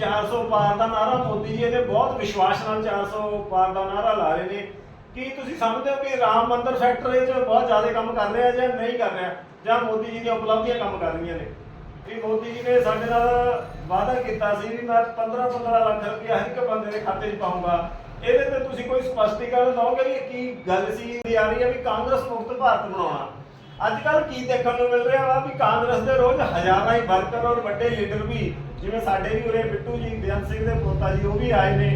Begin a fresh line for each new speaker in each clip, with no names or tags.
400 ਪਾਰ ਦਾ ਨਾਰਾ ਮੋਦੀ ਜੀ ਨੇ ਬਹੁਤ ਵਿਸ਼ਵਾਸ ਨਾਲ 400 ਪਾਰ ਦਾ ਨਾਰਾ ਲਾ ਰਹੇ ਨੇ। ਕੀ ਤੁਸੀਂ ਸਮਝਦੇ ਹੋ ਕਿ ਰਾਮ ਮੰਦਿਰ ਫੈਕਟਰੀ 'ਚ ਬਹੁਤ ਜ਼ਿਆਦਾ ਕੰਮ ਕਰ ਰਿਹਾ ਜਾਂ ਨਹੀਂ ਕਰ ਰਿਹਾ? ਜਾਂ ਮੋਦੀ ਜੀ ਦੀਆਂ ਉਪਲਬਧੀਆਂ ਕੰਮ ਕਰ ਰਹੀਆਂ ਨੇ? ਵੀ ਮੋਦੀ ਜੀ ਨੇ ਸਾਡੇ ਨਾਲ ਵਾਅਦਾ ਕੀਤਾ ਸੀ ਵੀ ਮੈਂ 15 15 ਲੱਖ ਰੁਪਇਆ ਹਰ ਇੱਕ ਬੰਦੇ ਦੇ ਖਾਤੇ 'ਚ ਪਾਉਂਗਾ ਇਹਦੇ ਤੇ ਤੁਸੀਂ ਕੋਈ ਸਪਸ਼ਟੀਕਰਨ ਦਿਓਗੇ ਵੀ ਕੀ ਗੱਲ ਸੀ? ਇਹ ਆ ਰਹੀ ਹੈ ਵੀ ਕਾਂਗਰਸ ਮੁਕਤ ਭਾਰਤ ਬਣਾਉਣਾ। ਅੱਜ ਕੱਲ ਕੀ ਦੇਖਣ ਨੂੰ ਮਿਲ ਰਿਹਾ ਵਾ ਵੀ ਕਾਂਗਰਸ ਦੇ ਰੋਜ਼ ਹਜ਼ਾਰਾਂ ਹੀ ਵਰਕਰ ਔਰ ਵੱਡੇ ਲੀਡਰ ਵੀ, ਜਿਵੇਂ ਸਾਡੇ ਵੀ ਉਰੇ ਬਿੱਟੂ ਜੀ ਬੇਅੰਤ ਸਿੰਘ ਦੇ ਪੋਤਾ ਜੀ, ਉਹ ਵੀ ਆਏ ਨੇ,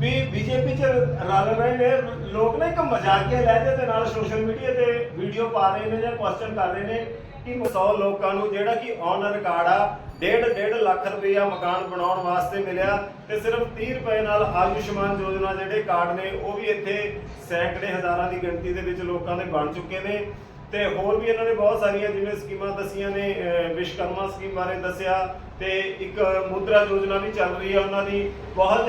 ਵੀ ਬੀਜੇਪੀ ਚ ਰਲ ਰਹੇ ਨੇ, ਲੋਕ ਨਾ ਇੱਕ ਮਜ਼ਾਕੀਆ ਲਹਿਜੇ ਦੇ ਨਾਲ ਸੋਸ਼ਲ ਮੀਡੀਆ ਤੇ ਵੀਡੀਓ ਪਾ ਰਹੇ ਨੇ ਜਾਂ ਕੁਐਸਚਨ ਕਰ ਰਹੇ ਨੇ ਕਿ 100 ਲੋਕਾਂ ਨੂੰ ਜਿਹੜਾ ਕਿ ਔਨ ਰਿਕਾਰਡ ਆ, ਡੇਢ ਡੇਢ ਲੱਖ ਰੁਪਇਆ ਮਕਾਨ ਬਣਾਉਣ ਵਾਸਤੇ ਮਿਲਿਆ ਤੇ ਸਿਰਫ 30 ਰੁਪਏ ਨਾਲ ਆਯੁਸ਼ਮਾਨ ਯੋਜਨਾ ਜਿਹੜੇ ਕਾਰਡ ਨੇ, ਉਹ ਵੀ ਇੱਥੇ ਸੈਂਕੜੇ ਹਜ਼ਾਰਾਂ ਦੀ ਗਿਣਤੀ ਦੇ ਵਿੱਚ ਲੋਕਾਂ ਦੇ ਬਣ ਚੁੱਕੇ ਨੇ। ਤੇ ਹੋਰ ਵੀ ਇਹਨਾਂ ਨੇ ਬਹੁਤ ਸਾਰੀਆਂ ਜਿਵੇਂ ਸਕੀਮਾਂ ਦਸੀਆਂ ਨੇ, ਅਹ ਵਿਸ਼ਵਕਰਮਾ ਸਕੀਮ ਬਾਰੇ ਦੱਸਿਆ ਤੇ ਇੱਕ ਮੁਦਰਾ ਯੋਜਨਾ ਵੀ ਚੱਲ ਰਹੀ ਹੈ ਉਹਨਾਂ ਦੀ, ਬਹੁਤ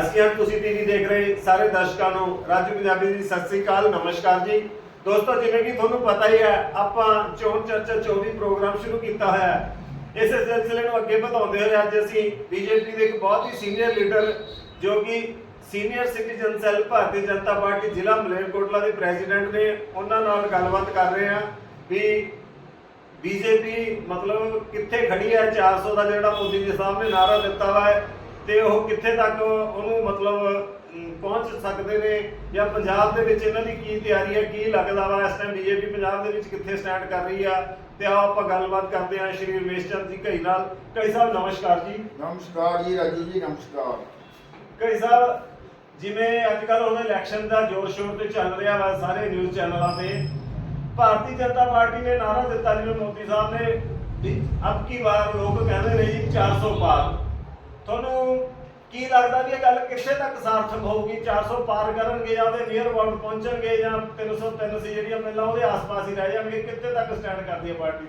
ਅਸੀਂ ਅੱਜ ਤੁਸੀਂ ਟੀਵੀ ਦੇਖ ਰਹੇ ਸਾਰੇ ਦਰਸ਼ਕਾਂ ਨੂੰ, ਰਾਜੂ ਪੰਜਾਬੀ ਦੀ ਸਤਿ ਸ੍ਰੀ ਅਕਾਲ, ਨਮਸਕਾਰ ਜੀ। ਦੋਸਤੋ, ਜਿਵੇਂ ਕਿ ਤੁਹਾਨੂੰ ਪਤਾ ਹੀ ਹੈ, ਆਪਾਂ ਚੋਣ ਚਰਚਾ 24 ਪ੍ਰੋਗਰਾਮ ਸ਼ੁਰੂ ਕੀਤਾ ਹੋਇਆ ਹੈ। ਇਸੇ ਸਿਲਸਿਲੇ ਨੂੰ ਅੱਗੇ ਵਧਾਉਂਦੇ ਹੋਏ ਅੱਜ ਅਸੀਂ ਬੀਜੇਪੀ ਦੇ ਇੱਕ ਬਹੁਤ ਹੀ ਸੀਨੀਅਰ ਲੀਡਰ ਜੋ ਕਿ senior citizen cell Bharatiya Janata party ਜ਼ਿਲ੍ਹਾ ਮਲੇਰਕੋਟਲਾ ਦੇ ਪ੍ਰੈਜ਼ੀਡੈਂਟ ਨੇ ਉਹਨਾਂ ਨਾਲ ਗੱਲਬਾਤ ਕਰ ਰਹੇ ਹਾਂ ਵੀ ਬੀਜੇਪੀ ਮਤਲਬ ਕਿੱਥੇ ਖੜੀ ਹੈ 400 ਦਾ ਜਿਹੜਾ ਮੋਦੀ ਜੀ ਸਾਹਿਬ ਨੇ ਨਾਰਾ ਦਿੱਤਾ ਵਾ ਹੈ ਤੇ ਉਹ ਕਿੱਥੇ ਤੱਕ ਉਹਨੂੰ ਮਤਲਬ ਪਹੁੰਚ ਸਕਦੇ ਨੇ ਜਾਂ ਪੰਜਾਬ ਦੇ ਵਿੱਚ ਇਹਨਾਂ ਦੀ ਕੀ ਤਿਆਰੀ ਹੈ ਕੀ ਲੱਗਦਾ ਵਾ? ਇਸ ਟਾਈਮ ਬੀਜੇਪੀ ਪੰਜਾਬ ਦੇ ਵਿੱਚ ਕਿੱਥੇ ਸਟੈਂਡ ਕਰ ਰਹੀ ਆ? ਤੇ ਆਓ ਆਪਾਂ ਗੱਲਬਾਤ ਕਰਦੇ ਹਾਂ ਸ਼੍ਰੀ ਰਮੇਸ਼ ਚੰਦ ਜੀ ਘਈ ਨਾਲ। ਘਈ ਸਾਹਿਬ ਨਮਸਕਾਰ ਜੀ।
ਨਮਸਕਾਰ ਜੀ ਰਾਜੂ ਜੀ ਨਮਸਕਾਰ।
ਘਈ ਸਾਹਿਬ ਜਿਵੇਂ ਅੱਜ ਕੱਲ ਹੁਣ ਇਲੈਕਸ਼ਨ ਦਾ ਜ਼ੋਰ ਸ਼ੋਰ ਤੇ ਚੱਲ ਰਿਹਾ ਵਾ, ਸਾਰੇ ਨਿਊਜ਼ ਚੈਨਲਾਂ ਤੇ। ਭਾਰਤੀ ਜਨਤਾ ਪਾਰਟੀ ਨੇ ਨਾਰਾ ਦਿੱਤਾ ਜਿਵੇਂ ਮੋਦੀ ਸਾਹਿਬ ਨੇ ਵੀ ਅਬ ਕੀ ਵਾਰ ਲੋਕ ਕਹਿੰਦੇ ਨੇ ਜੀ 400 ਪਾਰ। ਤੁਹਾਨੂੰ ਕੀ ਲੱਗਦਾ ਵੀ ਇਹ ਗੱਲ ਕਿੱਥੇ ਤੱਕ ਸਾਰਥਕ ਹੋਊਗੀ? 400 ਪਾਰ ਕਰਨਗੇ ਜਾਂ ਉਹਦੇ ਨੀਅਰ ਅਬਾਊਟ ਪਹੁੰਚਣਗੇ ਜਾਂ 303 ਸੀ ਜਿਹੜੀਆਂ ਮਿਲਾਂ ਉਹਦੇ ਆਸ-ਪਾਸ ਹੀ ਰਹਿ ਜਾਣਗੇ? ਕਿੱਥੇ ਤੱਕ ਸਟੈਂਡ ਕਰਦੀ ਹੈ ਪਾਰਟੀ?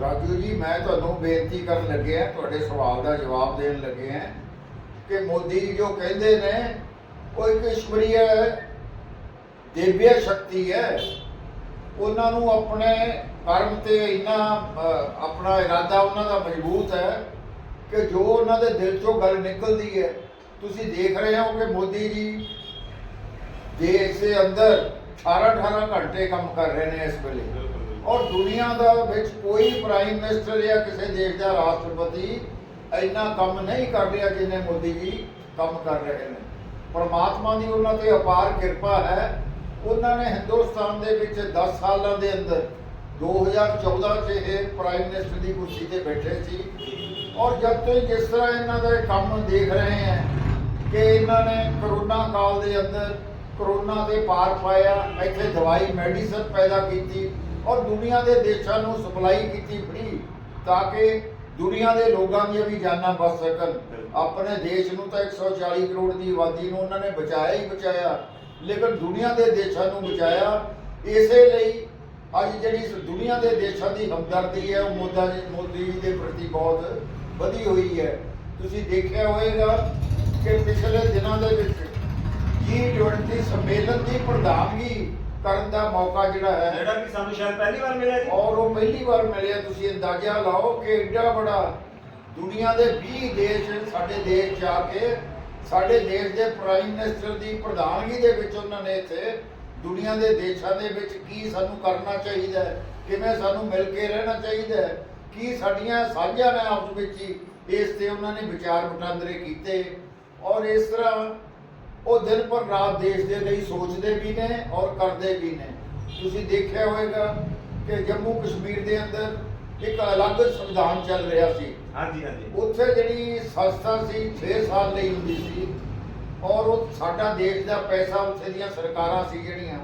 ਰਾਜੂ ਜੀ, ਮੈਂ ਤੁਹਾਨੂੰ ਬੇਨਤੀ ਕਰਨ ਲੱਗਿਆ ਤੁਹਾਡੇ ਸਵਾਲ ਦਾ ਜਵਾਬ ਦੇਣ ਲੱਗਿਆ ਕਿ ਮੋਦੀ ਜੀ ਕਹਿੰਦੇ ਨੇ ਉਹ ਇੱਕ ਈਸ਼ਵਰੀय ਦੇਵਿਆ ਸ਼ਕਤੀ ਹੈ। ਉਹਨਾਂ ਨੂੰ ਆਪਣੇ ਕਰਮ ਤੇ ਇੰਨਾ ਆਪਣਾ ਇਰਾਦਾ ਉਹਨਾਂ ਦਾ ਮਜ਼ਬੂਤ ਹੈ ਕਿ ਜੋ ਉਹਨਾਂ ਦੇ ਦਿਲ ਚੋਂ ਗੱਲ ਨਿਕਲਦੀ ਹੈ। ਤੁਸੀਂ ਦੇਖ ਰਹੇ ਹੋ ਕਿ ਮੋਦੀ ਜੀ ਦੇਸ਼ ਦੇ ਅੰਦਰ 18 18 ਘੰਟੇ ਕੰਮ ਕਰ ਰਹੇ ਨੇ ਇਸ ਵੇਲੇ। ਔਰ ਦੁਨੀਆ ਦਾ ਵਿੱਚ ਕੋਈ ਪ੍ਰਾਈਮ ਮਿਨਿਸਟਰ ਜਾਂ ਕਿਸੇ ਦੇਸ਼ ਦਾ ਰਾਸ਼ਟਰਪਤੀ ਇੰਨਾ ਕੰਮ ਨਹੀਂ ਕਰ ਰਿਹਾ ਜਿੰਨੇ ਮੋਦੀ ਜੀ ਕੰਮ ਕਰ ਰਹੇ ਨੇ। ਪਰਮਾਤਮਾ ਦੀ ਉਹਨਾਂ ਤੇ ਅਪਾਰ ਕਿਰਪਾ ਹੈ। ਉਹਨਾਂ ਨੇ ਹਿੰਦੁਸਤਾਨ ਦੇ ਵਿੱਚ 10 ਸਾਲਾਂ ਦੇ ਅੰਦਰ 2014 'ਚ ਇਹ ਪ੍ਰਾਈਮ ਮਿਨਿਸਟਰ ਦੀ ਕੁਰਸੀ ਤੇ ਬੈਠੇ ਸੀ। ਔਰ ਜਦ ਤੋਂ ਜਿਸ ਤਰ੍ਹਾਂ ਇਹਨਾਂ ਦਾ ਕੰਮ ਦੇਖ ਰਹੇ ਹੈ ਕਿ ਇਹਨਾਂ ਨੇ ਕਰੋਨਾ ਕਾਲ ਦੇ ਅੰਦਰ ਕਰੋਨਾ ਦੇ ਪਾਰ ਪਾਇਆ, ਇੱਥੇ ਦਵਾਈ ਮੈਡੀਸਨ ਪੈਦਾ ਕੀਤੀ ਔਰ ਦੁਨੀਆ ਦੇ ਦੇਸ਼ਾਂ ਨੂੰ ਸਪਲਾਈ ਕੀਤੀ ਫ੍ਰੀ ਤਾਂ ਕਿ ਦੁਨੀਆ ਦੇ ਲੋਕਾਂ ਦੀਆਂ ਵੀ ਜਾਨਾਂ ਬਚ ਸਕਣ। ਆਪਣੇ ਦੇਸ਼ ਨੂੰ ਤਾਂ 140 ਕਰੋੜ ਦੀ ਆਬਾਦੀ ਨੂੰ ਉਹਨਾਂ ਨੇ ਬਚਾਇਆ ਹੀ ਬਚਾਇਆ। ਲੇਕਿਨ ਦੁਨੀਆ ਦੇ ਦੇਸ਼ਾਂ ਨੂੰ ਬਚਾਇਆ ਇਸੇ ਲਈ ਅੱਜ ਜਿਹੜੀ ਦੁਨੀਆ ਦੇ ਦੇਸ਼ਾਂ ਦੀ ਹਮਦਰਦੀ ਹੈ ਉਹ ਮੋਦਾ ਜੀ ਮੋਦੀ ਜੀ ਦੇ ਪ੍ਰਤੀ ਬਹੁਤ ਵਧੀ ਹੋਈ ਹੈ। ਤੁਸੀਂ ਦੇਖਿਆ ਹੋਵੇਗਾ ਕਿ ਪਿਛਲੇ ਦਿਨਾਂ ਦੇ ਵਿੱਚ G20 ਸੰਮੇਲਨ ਦੀ ਪ੍ਰਧਾਨਗੀ ਕਰਨ ਦਾ ਮੌਕਾ ਜਿਹੜਾ ਹੈ
ਜਿਹੜਾ ਕਿ ਸਾਨੂੰ ਸ਼ਾਇਦ ਪਹਿਲੀ ਵਾਰ ਮਿਲਿਆ ਜੀ।
ਔਰ ਉਹ ਪਹਿਲੀ ਵਾਰ ਮਿਲਿਆ ਤੁਸੀਂ ਅੰਦਾਜ਼ਾ ਲਾਓ ਕਿ ਏਡਾ ਬੜਾ ਦੁਨੀਆ ਦੇ 20 ਦੇਸ਼ ਸਾਡੇ ਦੇਸ਼ 'ਚ ਆ ਕੇ ਸਾਡੇ ਦੇਸ਼ ਦੇ ਪ੍ਰਾਈਮ ਮਿਨਿਸਟਰ ਦੀ ਪ੍ਰਧਾਨਗੀ ਦੇ ਵਿੱਚ ਉਹਨਾਂ ਨੇ ਇੱਥੇ ਦੁਨੀਆ ਦੇ ਦੇਸ਼ਾਂ ਦੇ ਵਿੱਚ ਕੀ ਸਾਨੂੰ ਕਰਨਾ ਚਾਹੀਦਾ ਹੈ ਕਿਵੇਂ ਸਾਨੂੰ ਮਿਲ ਕੇ ਰਹਿਣਾ ਚਾਹੀਦਾ ਹੈ ਕੀ ਸਾਡੀਆਂ ਸਾਂਝਾਂ ਨੇ ਆਪਸ ਵਿੱਚ ਹੀ ਇਸ ਤੇ ਉਹਨਾਂ ਨੇ ਵਿਚਾਰ ਵਟਾਂਦਰੇ ਕੀਤੇ। ਔਰ ਇਸ ਤਰ੍ਹਾਂ ਉਹ ਦਿਨ ਪਰ ਰਾਤ ਦੇਸ਼ ਦੇ ਲਈ ਸੋਚਦੇ ਵੀ ਨੇ ਔਰ ਕਰਦੇ ਵੀ ਨੇ। ਤੁਸੀਂ ਦੇਖਿਆ ਹੋਵੇਗਾ ਕਿ ਜੰਮੂ ਕਸ਼ਮੀਰ ਦੇ ਅੰਦਰ ਇੱਕ ਅਲੱਗ ਸੰਵਿਧਾਨ ਚੱਲ ਰਿਹਾ ਸੀ।
ਹਾਂਜੀ ਹਾਂਜੀ।
ਉੱਥੇ ਜਿਹੜੀ ਸੰਸਥਾ ਸੀ 6 ਸਾਲ ਲਈ ਹੁੰਦੀ ਸੀ ਔਰ ਉਹ ਸਾਡਾ ਦੇਸ਼ ਦਾ ਪੈਸਾ ਉੱਥੇ ਦੀਆਂ ਸਰਕਾਰਾਂ ਸੀ ਜਿਹੜੀਆਂ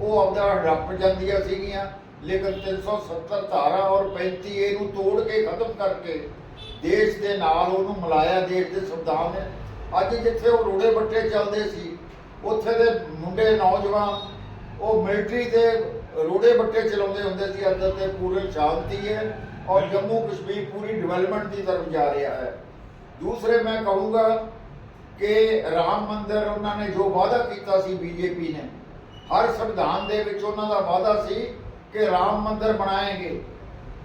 ਉਹ ਆਪਦਾ ਹੜੱਪ ਜਾਂਦੀਆਂ ਸੀਗੀਆਂ। ਲੇਕਿਨ 370 ਧਾਰਾ ਔਰ 35 ਏ ਨੂੰ ਤੋੜ ਕੇ ਖਤਮ ਕਰਕੇ ਦੇਸ਼ ਦੇ ਨਾਲ ਉਹਨੂੰ ਮਿਲਾਇਆ ਦੇਸ਼ ਦੇ ਸੰਵਿਧਾਨ ਨੇ। ਅੱਜ ਜਿੱਥੇ ਉਹ ਰੋੜੇ ਬੱਟੇ ਚੱਲਦੇ ਸੀ ਉੱਥੇ ਦੇ ਮੁੰਡੇ ਨੌਜਵਾਨ ਉਹ ਮਿਲਟਰੀ ਤੇ ਰੋੜੇ ਬੱਟੇ ਚਲਾਉਂਦੇ ਹੁੰਦੇ ਸੀ ਅੰਦਰ ਤੇ ਪੂਰੀ ਸ਼ਾਂਤੀ ਹੈ ਔਰ ਜੰਮੂ ਕਸ਼ਮੀਰ ਪੂਰੀ ਡਿਵੈਲਪਮੈਂਟ ਦੀ ਤਰਫ ਜਾ ਰਿਹਾ ਹੈ। ਦੂਸਰੇ ਮੈਂ ਕਹੂੰਗਾ ਕਿ ਰਾਮ ਮੰਦਿਰ ਉਹਨਾਂ ਨੇ ਜੋ ਵਾਅਦਾ ਕੀਤਾ ਸੀ ਬੀਜੇਪੀ ਨੇ ਹਰ ਸੰਵਿਧਾਨ ਦੇ ਵਿੱਚ ਉਹਨਾਂ ਦਾ ਵਾਅਦਾ ਸੀ ਕਿ ਰਾਮ ਮੰਦਿਰ ਬਣਾਏਗੇ।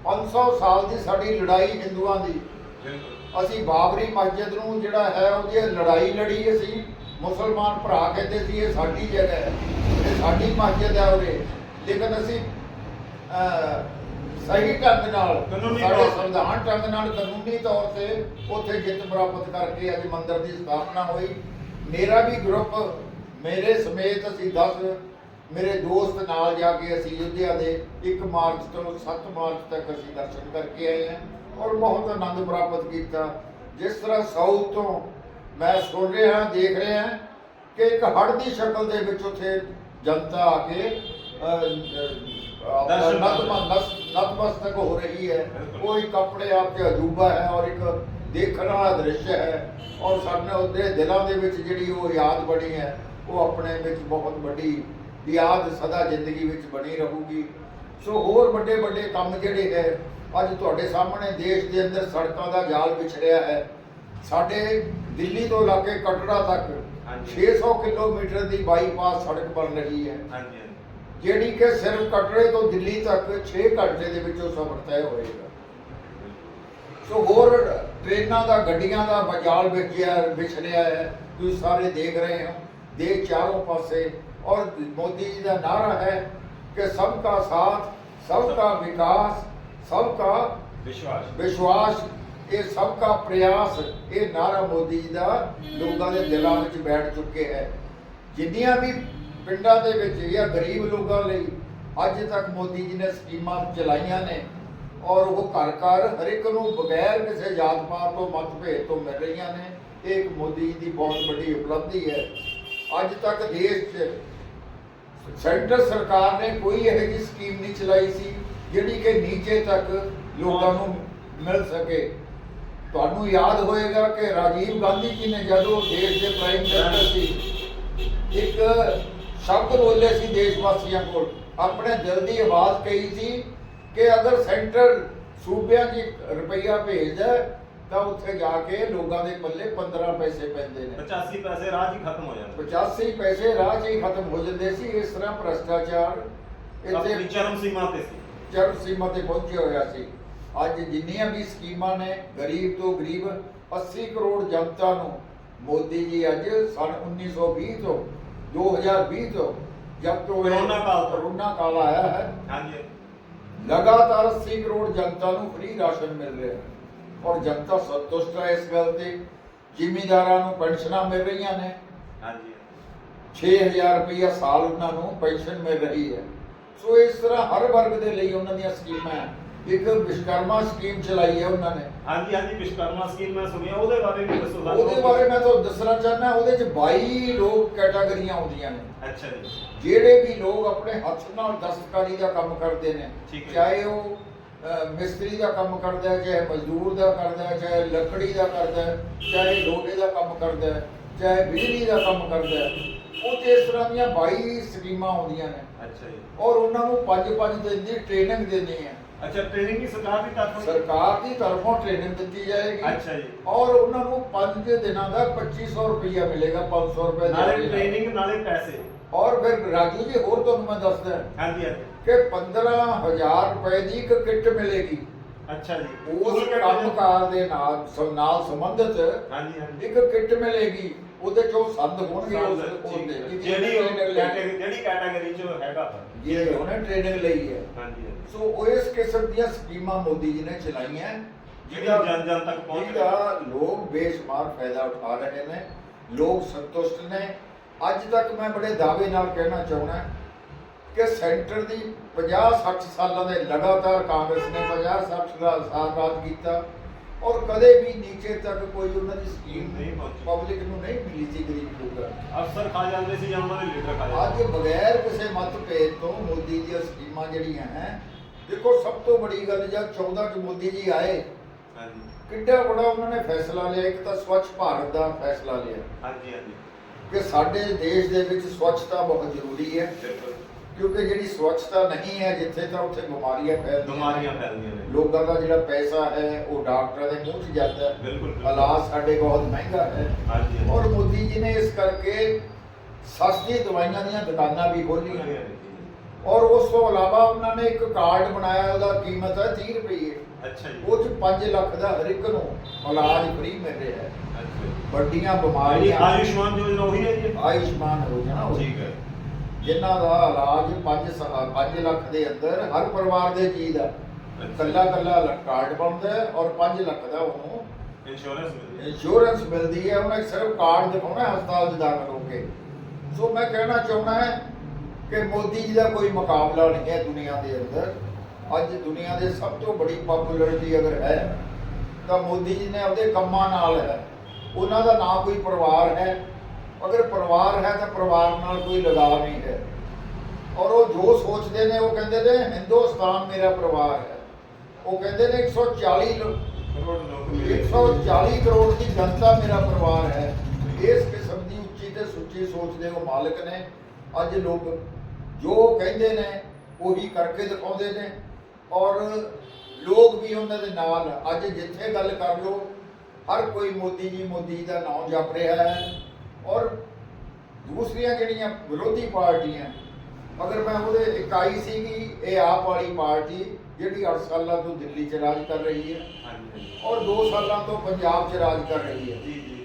500 ਸਾਲ ਦੀ ਸਾਡੀ ਲੜਾਈ ਹਿੰਦੂਆਂ ਦੀ।
ਬਿਲਕੁਲ।
ਅਸੀਂ ਬਾਬਰੀ ਮਸਜਿਦ ਨੂੰ ਜਿਹੜਾ ਹੈ ਉਹਦੀ ਲੜਾਈ ਲੜੀ ਅਸੀਂ ਮੁਸਲਮਾਨ ਭਰਾ ਕਹਿੰਦੇ ਸੀ ਇਹ ਸਾਡੀ ਜਗ੍ਹਾ ਹੈ ਇਹ ਸਾਡੀ ਮਸਜਿਦ ਹੈ ਉਰੇ। ਲੇਕਿਨ ਅਸੀਂ ਸਹੀ ਢੰਗ ਨਾਲ
ਕਾਨੂੰਨੀ
ਸਾਡੇ
ਤੌਰ ਤੇ।
ਸੰਵਿਧਾਨ ਢੰਗ ਨਾਲ ਕਾਨੂੰਨੀ ਤੌਰ ਤੇ ਉੱਥੇ ਜਿੱਤ ਪ੍ਰਾਪਤ ਕਰਕੇ ਅੱਜ ਮੰਦਿਰ ਦੀ ਸਥਾਪਨਾ ਹੋਈ। ਮੇਰਾ ਵੀ ਗਰੁੱਪ ਮੇਰੇ ਸਮੇਤ ਅਸੀਂ 10 ਮੇਰੇ ਦੋਸਤ ਨਾਲ ਜਾ ਕੇ ਅਸੀਂ ਯੁੱਧਿਆ ਦੇ 1 ਮਾਰਚ ਤੋਂ 7 ਮਾਰਚ ਤੱਕ ਅਸੀਂ ਦਰਸ਼ਨ ਕਰਕੇ ਆਏ ਹਾਂ। ਔਰ ਬਹੁਤ ਆਨੰਦ ਪ੍ਰਾਪਤ ਕੀਤਾ। ਜਿਸ ਤਰ੍ਹਾਂ ਸਾਊਥ ਤੋਂ ਮੈਂ ਸੁਣ ਰਿਹਾ ਦੇਖ ਰਿਹਾ ਕਿ ਇੱਕ ਹੜ੍ਹ ਦੀ ਸ਼ਕਲ ਦੇ ਵਿੱਚ ਉੱਥੇ ਜਨਤਾ ਆ ਕੇ ਨਤਮਸਤਕ ਹੋ ਰਹੀ ਹੈ। ਉਹ ਇੱਕ ਆਪਣੇ ਆਪ ਤੇ ਅਜੂਬਾ ਹੈ ਔਰ ਇੱਕ ਦੇਖਣ ਵਾਲਾ ਦ੍ਰਿਸ਼ ਹੈ। ਔਰ ਸਾਡੇ ਉਹਦੇ ਦਿਲਾਂ ਦੇ ਵਿੱਚ ਜਿਹੜੀ ਉਹ ਯਾਦ ਬਣੀ ਹੈ ਉਹ ਆਪਣੇ ਵਿੱਚ ਬਹੁਤ ਵੱਡੀ ਯਾਦ ਸਦਾ ਜ਼ਿੰਦਗੀ ਵਿੱਚ ਬਣੀ ਰਹੂਗੀ। ਸੋ ਹੋਰ ਵੱਡੇ ਵੱਡੇ ਕੰਮ ਜਿਹੜੇ ਹੈ ਅੱਜ ਤੁਹਾਡੇ ਸਾਹਮਣੇ ਦੇਸ਼ ਦੇ ਅੰਦਰ ਸੜਕਾਂ ਦਾ ਜਾਲ ਵਿਛੜਿਆ ਹੈ। ਸਾਡੇ ਦਿੱਲੀ ਤੋਂ ਲਾ ਕੇ ਕਟੜਾ ਤੱਕ
ਹਾਂਜੀ।
600 ਕਿਲੋਮੀਟਰ ਦੀ ਬਾਈਪਾਸ ਸੜਕ ਬਣ ਰਹੀ ਹੈ।
ਹਾਂਜੀ
ਜਿਹੜੀ ਕਿ ਸਿਰਫ ਕਟੜੇ ਤੋਂ ਦਿੱਲੀ ਤੱਕ 6 ਘੰਟੇ ਦੇ ਵਿੱਚ ਉਹ ਸਫ਼ਰ ਤੈਅ ਹੋਏਗਾ। ਸੋ ਹੋਰ ਟ੍ਰੇਨਾਂ ਦਾ ਗੱਡੀਆਂ ਦਾ ਬਜਾਲ ਵਿਚਿਆ ਵਿਛੜਿਆ ਹੈ। ਤੁਸੀਂ ਸਾਰੇ ਦੇਖ ਰਹੇ ਹੋ। ਦੇ ਚਾਰੋਂ ਪਾਸੇ ਔਰ ਮੋਦੀ ਜੀ ਦਾ ਨਾਰਾ ਹੈ ਕਿ ਸਭ ਕਾ ਸਾਥ ਸਭ ਕਾ ਵਿਕਾਸ ਸਭ ਕਾ
ਵਿਸ਼ਵਾਸ।
ਵਿਸ਼ਵਾਸ ਇਹ ਸਭ ਦਾ ਪ੍ਰਯਾਸ ਇਹ ਨਾਰਾ ਮੋਦੀ ਜੀ ਦਾ ਲੋਕਾਂ ਦੇ ਦਿਲਾਂ ਵਿੱਚ ਬੈਠ ਚੁੱਕੇ ਹੈ। ਜਿੰਨੀਆਂ ਵੀ ਪਿੰਡਾਂ ਦੇ ਵਿੱਚ ਜਾਂ ਗਰੀਬ ਲੋਕਾਂ ਲਈ ਅੱਜ ਤੱਕ ਮੋਦੀ ਜੀ ਨੇ ਸਕੀਮਾਂ ਚਲਾਈਆਂ ਨੇ ਔਰ ਉਹ ਘਰ ਘਰ ਹਰ ਇੱਕ ਨੂੰ ਬਗੈਰ ਕਿਸੇ ਜਾਤ ਪਾਤ ਤੋਂ ਮਤਭੇਦ ਤੋਂ ਮਿਲ ਰਹੀਆਂ ਨੇ ਇਹ ਇੱਕ ਮੋਦੀ ਜੀ ਦੀ ਬਹੁਤ ਵੱਡੀ ਉਪਲਬਧੀ ਹੈ। ਅੱਜ ਤੱਕ ਦੇਸ਼ 'ਚ ਸੈਂਟਰ ਸਰਕਾਰ ਨੇ ਕੋਈ ਇਹੋ ਜਿਹੀ ਸਕੀਮ ਨਹੀਂ ਚਲਾਈ ਸੀ ਜਿਹੜੀ ਕਿ ਨੀਚੇ ਤੱਕ ਲੋਕਾਂ ਨੂੰ ਮਿਲ ਸਕੇ। ਤੁਹਾਨੂੰ ਯਾਦ ਹੋਏਗਾ ਕਿ ਰਾਜੀਵ ਗਾਂਧੀ ਜੀ ਨੇ ਜਦੋਂ ਦੇਸ਼ ਦੇ ਪ੍ਰਾਈਮ ਮਿਨਿਸਟਰ ਸੀ, ਇੱਕ ਸ਼ਬਦ ਬੋਲੇ ਸੀ ਦੇਸ਼ ਵਾਸੀਆਂ ਕੋਲ। ਆਪਣੇ ਦਿਲ ਦੀ ਆਵਾਜ਼ ਕਹੀ ਸੀ ਕਿ ਅਗਰ ਸੈਂਟਰ ਸੂਬਿਆਂ 'ਚ ਰੁਪਈਆ ਭੇਜਦਾ ਤਾਂ ਉੱਥੇ ਜਾ ਕੇ ਲੋਕਾਂ ਦੇ ਪੱਲੇ 15 ਪੈਸੇ ਪੈਂਦੇ ਨੇ।
85 ਪੈਸੇ ਰਾਹ 'ਚ ਹੀ ਖਤਮ ਹੋ ਜਾਂਦੇ।
85 ਪੈਸੇ ਰਾਹ 'ਚ ਹੀ ਖਤਮ ਹੋ ਜਾਂਦੇ ਸੀ ਇਸ ਤਰ੍ਹਾਂ ਭ੍ਰਸ਼ਟਾਚਾਰ
ਆਪਣੀ
ਇੱਥੇ
ਚਰਮ ਸੀਮਾ ਤੇ ਸੀ।
ਚਰਮ ਸੀਮਾ ਤੇ ਪਹੁੰਚਿਆ ਹੋਇਆ ਸੀ। ਅੱਜ ਜਿੰਨੀਆਂ ਵੀ ਸਕੀਮਾਂ ਨੇ ਗਰੀਬ ਤੋਂ ਗਰੀਬ 80 ਕਰੋੜ ਜਨਤਾ ਨੂੰ ਮੋਦੀ ਜੀ ਅੱਜ ਸਨ 1920 ਤੋਂ 2020 ਤੋਂ ਜਦ ਤੋਂ ਇਹ
ਕਰੋਨਾ ਕਾਲ ਤੋਂ।
ਕਰੋਨਾ ਕਾਲ ਆਇਆ ਹੈ
ਹਾਂਜੀ।
ਲਗਾਤਾਰ 80 ਕਰੋੜ ਜਨਤਾ ਨੂੰ ਫ੍ਰੀ ਰਾਸ਼ਨ ਮਿਲ ਰਿਹਾ ਹੈ। ਔਰ ਜਨਤਾ ਸੰਤੁਸ਼ਟ ਹੈ ਇਸ ਗੱਲ ਤੇ ਜ਼ਿਮੀਂਦਾਰਾਂ ਨੂੰ ਪੈਨਸ਼ਨਾਂ ਮਿਲ ਰਹੀਆਂ ਨੇ।
ਹਾਂਜੀ।
6000 ਰੁਪਇਆ ਸਾਲ ਉਹਨਾਂ ਨੂੰ ਪੈਨਸ਼ਨ ਮਿਲ ਰਹੀ ਹੈ। ਸੋ ਇਸ ਤਰ੍ਹਾਂ ਹਰ ਵਰਗ ਦੇ ਲਈ ਉਹਨਾਂ ਦੀਆਂ ਸਕੀਮਾਂ ਹੈ। ਇੱਕ ਵਿਸ਼ਕਰਮਾ ਸਕੀਮ ਚਲਾਈ ਹੈ ਉਹਨਾਂ ਨੇ।
ਹਾਂਜੀ ਹਾਂਜੀ ਵਿਸ਼ਕਰਮਾ ਸਕੀਮ ਮੈਂ ਸੁਣਿਆ ਉਹਦੇ ਬਾਰੇ ਵੀ ਦੱਸੋ ਸਾਨੂੰ।
ਉਹਦੇ ਬਾਰੇ ਮੈਂ ਤੁਹਾਨੂੰ ਦੱਸਣਾ ਚਾਹੁੰਦਾ ਉਹਦੇ ਚ 22 ਲੋਕ ਕੈਟਾਗਰੀਆਂ ਆਉਂਦੀਆਂ ਨੇ।
ਅੱਛਾ ਜੀ।
ਜਿਹੜੇ ਵੀ ਲੋਕ ਆਪਣੇ ਹੱਥ ਨਾਲ ਦਸਤਕਾਰੀ ਦਾ ਕੰਮ ਕਰਦੇ ਨੇ। ਚਾਹੇ ਉਹ ਮਿਸਤਰੀ ਦਾ ਕੰਮ ਕਰਦਾ ਹੈ ਚਾਹੇ ਮਜ਼ਦੂਰ ਦਾ ਕਰਦਾ ਹੈ ਚਾਹੇ ਲੱਕੜੀ ਦਾ ਕਰਦਾ ਹੈ ਚਾਹੇ ਲੋਹੇ ਦਾ ਕੰਮ ਕਰਦਾ ਹੈ ਚਾਹੇ ਬਿਜਲੀ ਦਾ ਕੰਮ ਕਰਦਾ ਹੈ ਉਹ ਤੇ ਇਸ ਤਰ੍ਹਾਂ ਦੀਆਂ 22 ਸਕੀਮਾਂ ਆਉਂਦੀਆਂ ਨੇ।
ਅੱਛਾ ਜੀ।
ਔਰ ਉਹਨਾਂ ਨੂੰ 5-5 ਦਿਨ ਦੀ ਟ੍ਰੇਨਿੰਗ ਦੇਣੀ ਹੈ
ਅੱਛਾ ਟ੍ਰੇਨਿੰਗ ਦੀ ਸਰਕਾਰ ਦੀ ਤਰਫੋਂ
ਸਰਕਾਰ ਦੀ ਤਰਫੋਂ ਟ੍ਰੇਨਿੰਗ ਦਿੱਤੀ ਜਾਏਗੀ।
ਅੱਛਾ ਜੀ।
ਔਰ ਉਹਨਾਂ ਨੂੰ 5 ਦਿਨਾਂ ਦਾ 2500 ਰੁਪਇਆ ਮਿਲੇਗਾ 500 ਰੁਪਏ
ਨਾਲ। ਟ੍ਰੇਨਿੰਗ ਨਾਲੇ ਪੈਸੇ।
ਔਰ ਫਿਰ ਰਾਜੂ ਜੀ ਹੋਰ ਤੁਹਾਨੂੰ ਮੈਂ ਦੱਸਦਾ।
ਹਾਂਜੀ ਹਾਂਜੀ।
ਕਿ 15000 ਰੁਪਏ ਦੀ ਇੱਕ ਕਿੱਟ ਮਿਲੇਗੀ।
ਅੱਛਾ ਜੀ।
ਉਸ ਕੰਮਕਾਰ ਦੇ ਨਾਲ ਨਾਲ ਸੰਬੰਧਿਤ
ਹਾਂਜੀ ਹਾਂਜੀ।
ਇੱਕ ਕਿੱਟ ਮਿਲੇਗੀ। ਉਹਦੇ ਚੋਂ ਸੰਦ ਹੋਣਗੇ ਉਸ ਉਹਦੇ
ਜਿਹੜੀ ਕੈਟਾਗਰੀ ਜਿਹੜੀ ਕੈਟਾਗਰੀ 'ਚ ਹੈਗਾ
ਜਿਹੜੇ ਉਹਨੇ ਟ੍ਰੇਨਿੰਗ ਲਈ ਹੈ।
ਹਾਂਜੀ।
ਸੋ ਉਹ ਇਸ ਕਿਸਮ ਦੀਆਂ ਸਕੀਮਾਂ ਮੋਦੀ ਜੀ ਨੇ ਚਲਾਈਆਂ।
ਜਿਹੜੀ ਜਨ ਜਨ ਤੱਕ ਪਹੁੰਚ
ਲੋਕ ਬੇਸ਼ੁਮਾਰ ਫਾਇਦਾ ਉਠਾ ਰਹੇ ਨੇ। ਲੋਕ ਸੰਤੁਸ਼ਟ ਨੇ। ਅੱਜ ਤੱਕ ਮੈਂ ਬੜੇ ਦਾਅਵੇ ਨਾਲ ਕਹਿਣਾ ਚਾਹੁੰਦਾ ਕਿ ਸੈਂਟਰ ਦੀ 50-60 ਸਾਲਾਂ ਦੇ ਲਗਾਤਾਰ ਕਾਂਗਰਸ ਨੇ 50-60 ਸਾਲ ਸਾਲ ਰਾਜ ਕੀਤਾ ਔਰ ਕਦੇ ਵੀ ਨੀਚੇ ਤੱਕ ਕੋਈ ਉਹਨਾਂ ਦੀ ਸਕੀਮ
ਨਹੀਂ ਪਹੁੰਚੀ।
ਪਬਲਿਕ ਨੂੰ ਨਹੀਂ ਮਿਲੀ ਸੀ ਗਰੀਬ ਲੋਕਾਂ ਨੂੰ।
ਅਫਸਰ ਖਾ ਜਾਂਦੇ ਸੀ ਜਾਂ ਉਹਨਾਂ ਦੇ ਲੀਡਰ ਖਾ ਜਾਂਦੇ
ਅੱਜ ਬਗੈਰ ਕਿਸੇ ਮਤਭੇਦ ਤੋਂ ਮੋਦੀ ਦੀਆਂ ਸਕੀਮਾਂ ਜਿਹੜੀਆਂ ਹੈ ਦੇਖੋ ਸਭ ਤੋਂ ਬੜੀ ਗੱਲ ਜਦ 14 ਚ ਮੋਦੀ ਜੀ ਆਏ
ਹਾਂਜੀ।
ਕਿੱਡਾ ਬੜਾ ਉਹਨਾਂ ਨੇ ਫੈਸਲਾ ਲਿਆ ਇੱਕ ਤਾਂ ਸਵੱਛ ਭਾਰਤ ਦਾ ਫੈਸਲਾ ਲਿਆ।
ਹਾਂਜੀ ਹਾਂਜੀ।
ਕਿ ਸਾਡੇ ਦੇਸ਼ ਦੇ ਵਿੱਚ ਸਵੱਛਤਾ ਬਹੁਤ ਜ਼ਰੂਰੀ ਹੈ।
ਬਿਲਕੁਲ।
ਕਿਉਂਕਿ ਜਿਹੜੀ ਸਵੱਛਤਾ ਨਹੀਂ ਹੈ ਜਿੱਥੇ ਤਾਂ ਉੱਥੇ ਬਿਮਾਰੀਆਂ ਫੈਲਦੀਆਂ।
ਬਿਮਾਰੀਆਂ ਫੈਲਦੀਆਂ ਨੇ।
ਲੋਕਾਂ ਦਾ ਜਿਹੜਾ ਪੈਸਾ ਹੈ ਉਹ ਡਾਕਟਰਾਂ ਦੇ ਮੂੰਹ 'ਚ ਜਾਂਦਾ ਹੈ।
ਬਿਲਕੁਲ।
ਇਲਾਜ ਸਾਡੇ ਬਹੁਤ ਮਹਿੰਗਾ ਹੈ।
ਹਾਂਜੀ।
ਔਰ ਮੋਦੀ ਜੀ ਨੇ ਇਸ ਕਰਕੇ ਸਸਤੀ ਦਵਾਈਆਂ ਦੀਆਂ ਦੁਕਾਨਾਂ ਵੀ ਖੋਲ੍ਹੀਆਂ। ਔਰ ਉਸ ਤੋਂ ਇਲਾਵਾ ਉਹਨਾਂ ਨੇ ਇੱਕ ਕਾਰਡ ਬਣਾਇਆ ਉਹਦਾ ਕੀਮਤ ਹੈ 30 ਰੁਪਏ
ਅੱਛਾ ਜੀ।
ਉਹ ਚ 5 ਲੱਖ ਦਾ ਹਰ ਇੱਕ ਨੂੰ ਇਲਾਜ ਫ੍ਰੀ ਮਿਲ ਰਿਹਾ ਹੈ। ਵੱਡੀਆਂ ਬਿਮਾਰੀਆਂ।
ਆਯੁਸ਼ਮਾਨ ਯੋਜਨਾ ਉਹੀ ਹੈ ਜੀ?
ਆਯੁਸ਼ਮਾਨ ਯੋਜਨਾ ਉਹ
ਠੀਕ ਹੈ।
ਜਿਨ੍ਹਾਂ ਦਾ ਇਲਾਜ 5 5 ਲੱਖ ਦੇ ਅੰਦਰ ਹਰ ਪਰਿਵਾਰ ਦੇ ਜੀ ਦਾ। ਕੱਲਾ ਕੱਲਾ ਕਾਰਡ ਬਣਦਾ ਔਰ 5 ਲੱਖ ਦਾ ਉਹਨੂੰ
ਇੰਸ਼ੋਰੈਂਸ ਮਿਲਦੀ ਹੈ।
ਇੰਸ਼ੋਰੈਂਸ ਮਿਲਦੀ ਹੈ। ਉਹਨੇ ਸਿਰਫ ਕਾਰਡ ਦਿਖਾਉਣਾ ਹੈ ਹਸਪਤਾਲ 'ਚ ਦਾਖਲ ਹੋ ਕੇ। ਸੋ ਮੈਂ ਕਹਿਣਾ ਚਾਹੁੰਦਾ ਹੈ ਕਿ ਮੋਦੀ ਜੀ ਦਾ ਕੋਈ ਮੁਕਾਬਲਾ ਨਹੀਂ ਹੈ ਦੁਨੀਆ ਦੇ ਅੰਦਰ। ਅੱਜ ਦੁਨੀਆ ਦੇ ਸਭ ਤੋਂ ਬੜੀ ਪਪੂਲੈਰਿਟੀ ਅਗਰ ਹੈ ਤਾਂ ਮੋਦੀ ਜੀ ਨੇ ਆਪਦੇ ਕੰਮਾਂ ਨਾਲ ਹੈ। ਉਹਨਾਂ ਦਾ ਨਾ ਕੋਈ ਪਰਿਵਾਰ ਹੈ ਅਗਰ ਪਰਿਵਾਰ ਹੈ ਤਾਂ ਪਰਿਵਾਰ ਨਾਲ ਕੋਈ ਲਗਾਵ ਨਹੀਂ ਹੈ। ਔਰ ਉਹ ਜੋ ਸੋਚਦੇ ਨੇ, ਉਹ ਕਹਿੰਦੇ ਨੇ, ਹਿੰਦੁਸਤਾਨ ਮੇਰਾ ਪਰਿਵਾਰ ਹੈ। ਉਹ ਕਹਿੰਦੇ ਨੇ 140 ਲੋ-
ਕਰੋੜ ਲੋਕ ਮਿਲੇ
140 ਕਰੋੜ ਦੀ ਜਨਤਾ ਮੇਰਾ ਪਰਿਵਾਰ ਹੈ। ਇਸ ਕਿਸਮ ਦੀ ਉੱਚੀ ਤੇ ਸੁੱਚੀ ਸੋਚ ਦੇ ਉਹ ਮਾਲਕ ਨੇ। ਅੱਜ ਲੋਕ ਜੋ ਕਹਿੰਦੇ ਨੇ, ਉਹੀ ਕਰਕੇ ਦਿਖਾਉਂਦੇ ਨੇ। ਔਰ ਲੋਕ ਵੀ ਉਹਨਾਂ ਦੇ ਨਾਲ। ਅੱਜ ਜਿੱਥੇ ਗੱਲ ਕਰ ਲੋ ਹਰ ਕੋਈ ਮੋਦੀ ਜੀ ਮੋਦੀ ਜੀ ਦਾ ਨਾਮ ਜਪ ਰਿਹਾ ਹੈ। ਦੂਸਰੀਆਂ ਜਿਹੜੀਆਂ ਵਿਰੋਧੀ ਪਾਰਟੀਆਂ ਅਗਰ ਮੈਂ ਉਹਦੇ ਇਕਾਈ ਸੀਗੀ ਇਹ ਆਪ ਵਾਲੀ ਪਾਰਟੀ ਜਿਹੜੀ 8 ਸਾਲਾਂ ਤੋਂ ਦਿੱਲੀ 'ਚ ਰਾਜ ਕਰ ਰਹੀ ਹੈ ਔਰ 2 ਸਾਲਾਂ ਤੋਂ ਪੰਜਾਬ 'ਚ ਰਾਜ ਕਰ ਰਹੀ ਹੈ।
ਜੀ ਜੀ ਜੀ।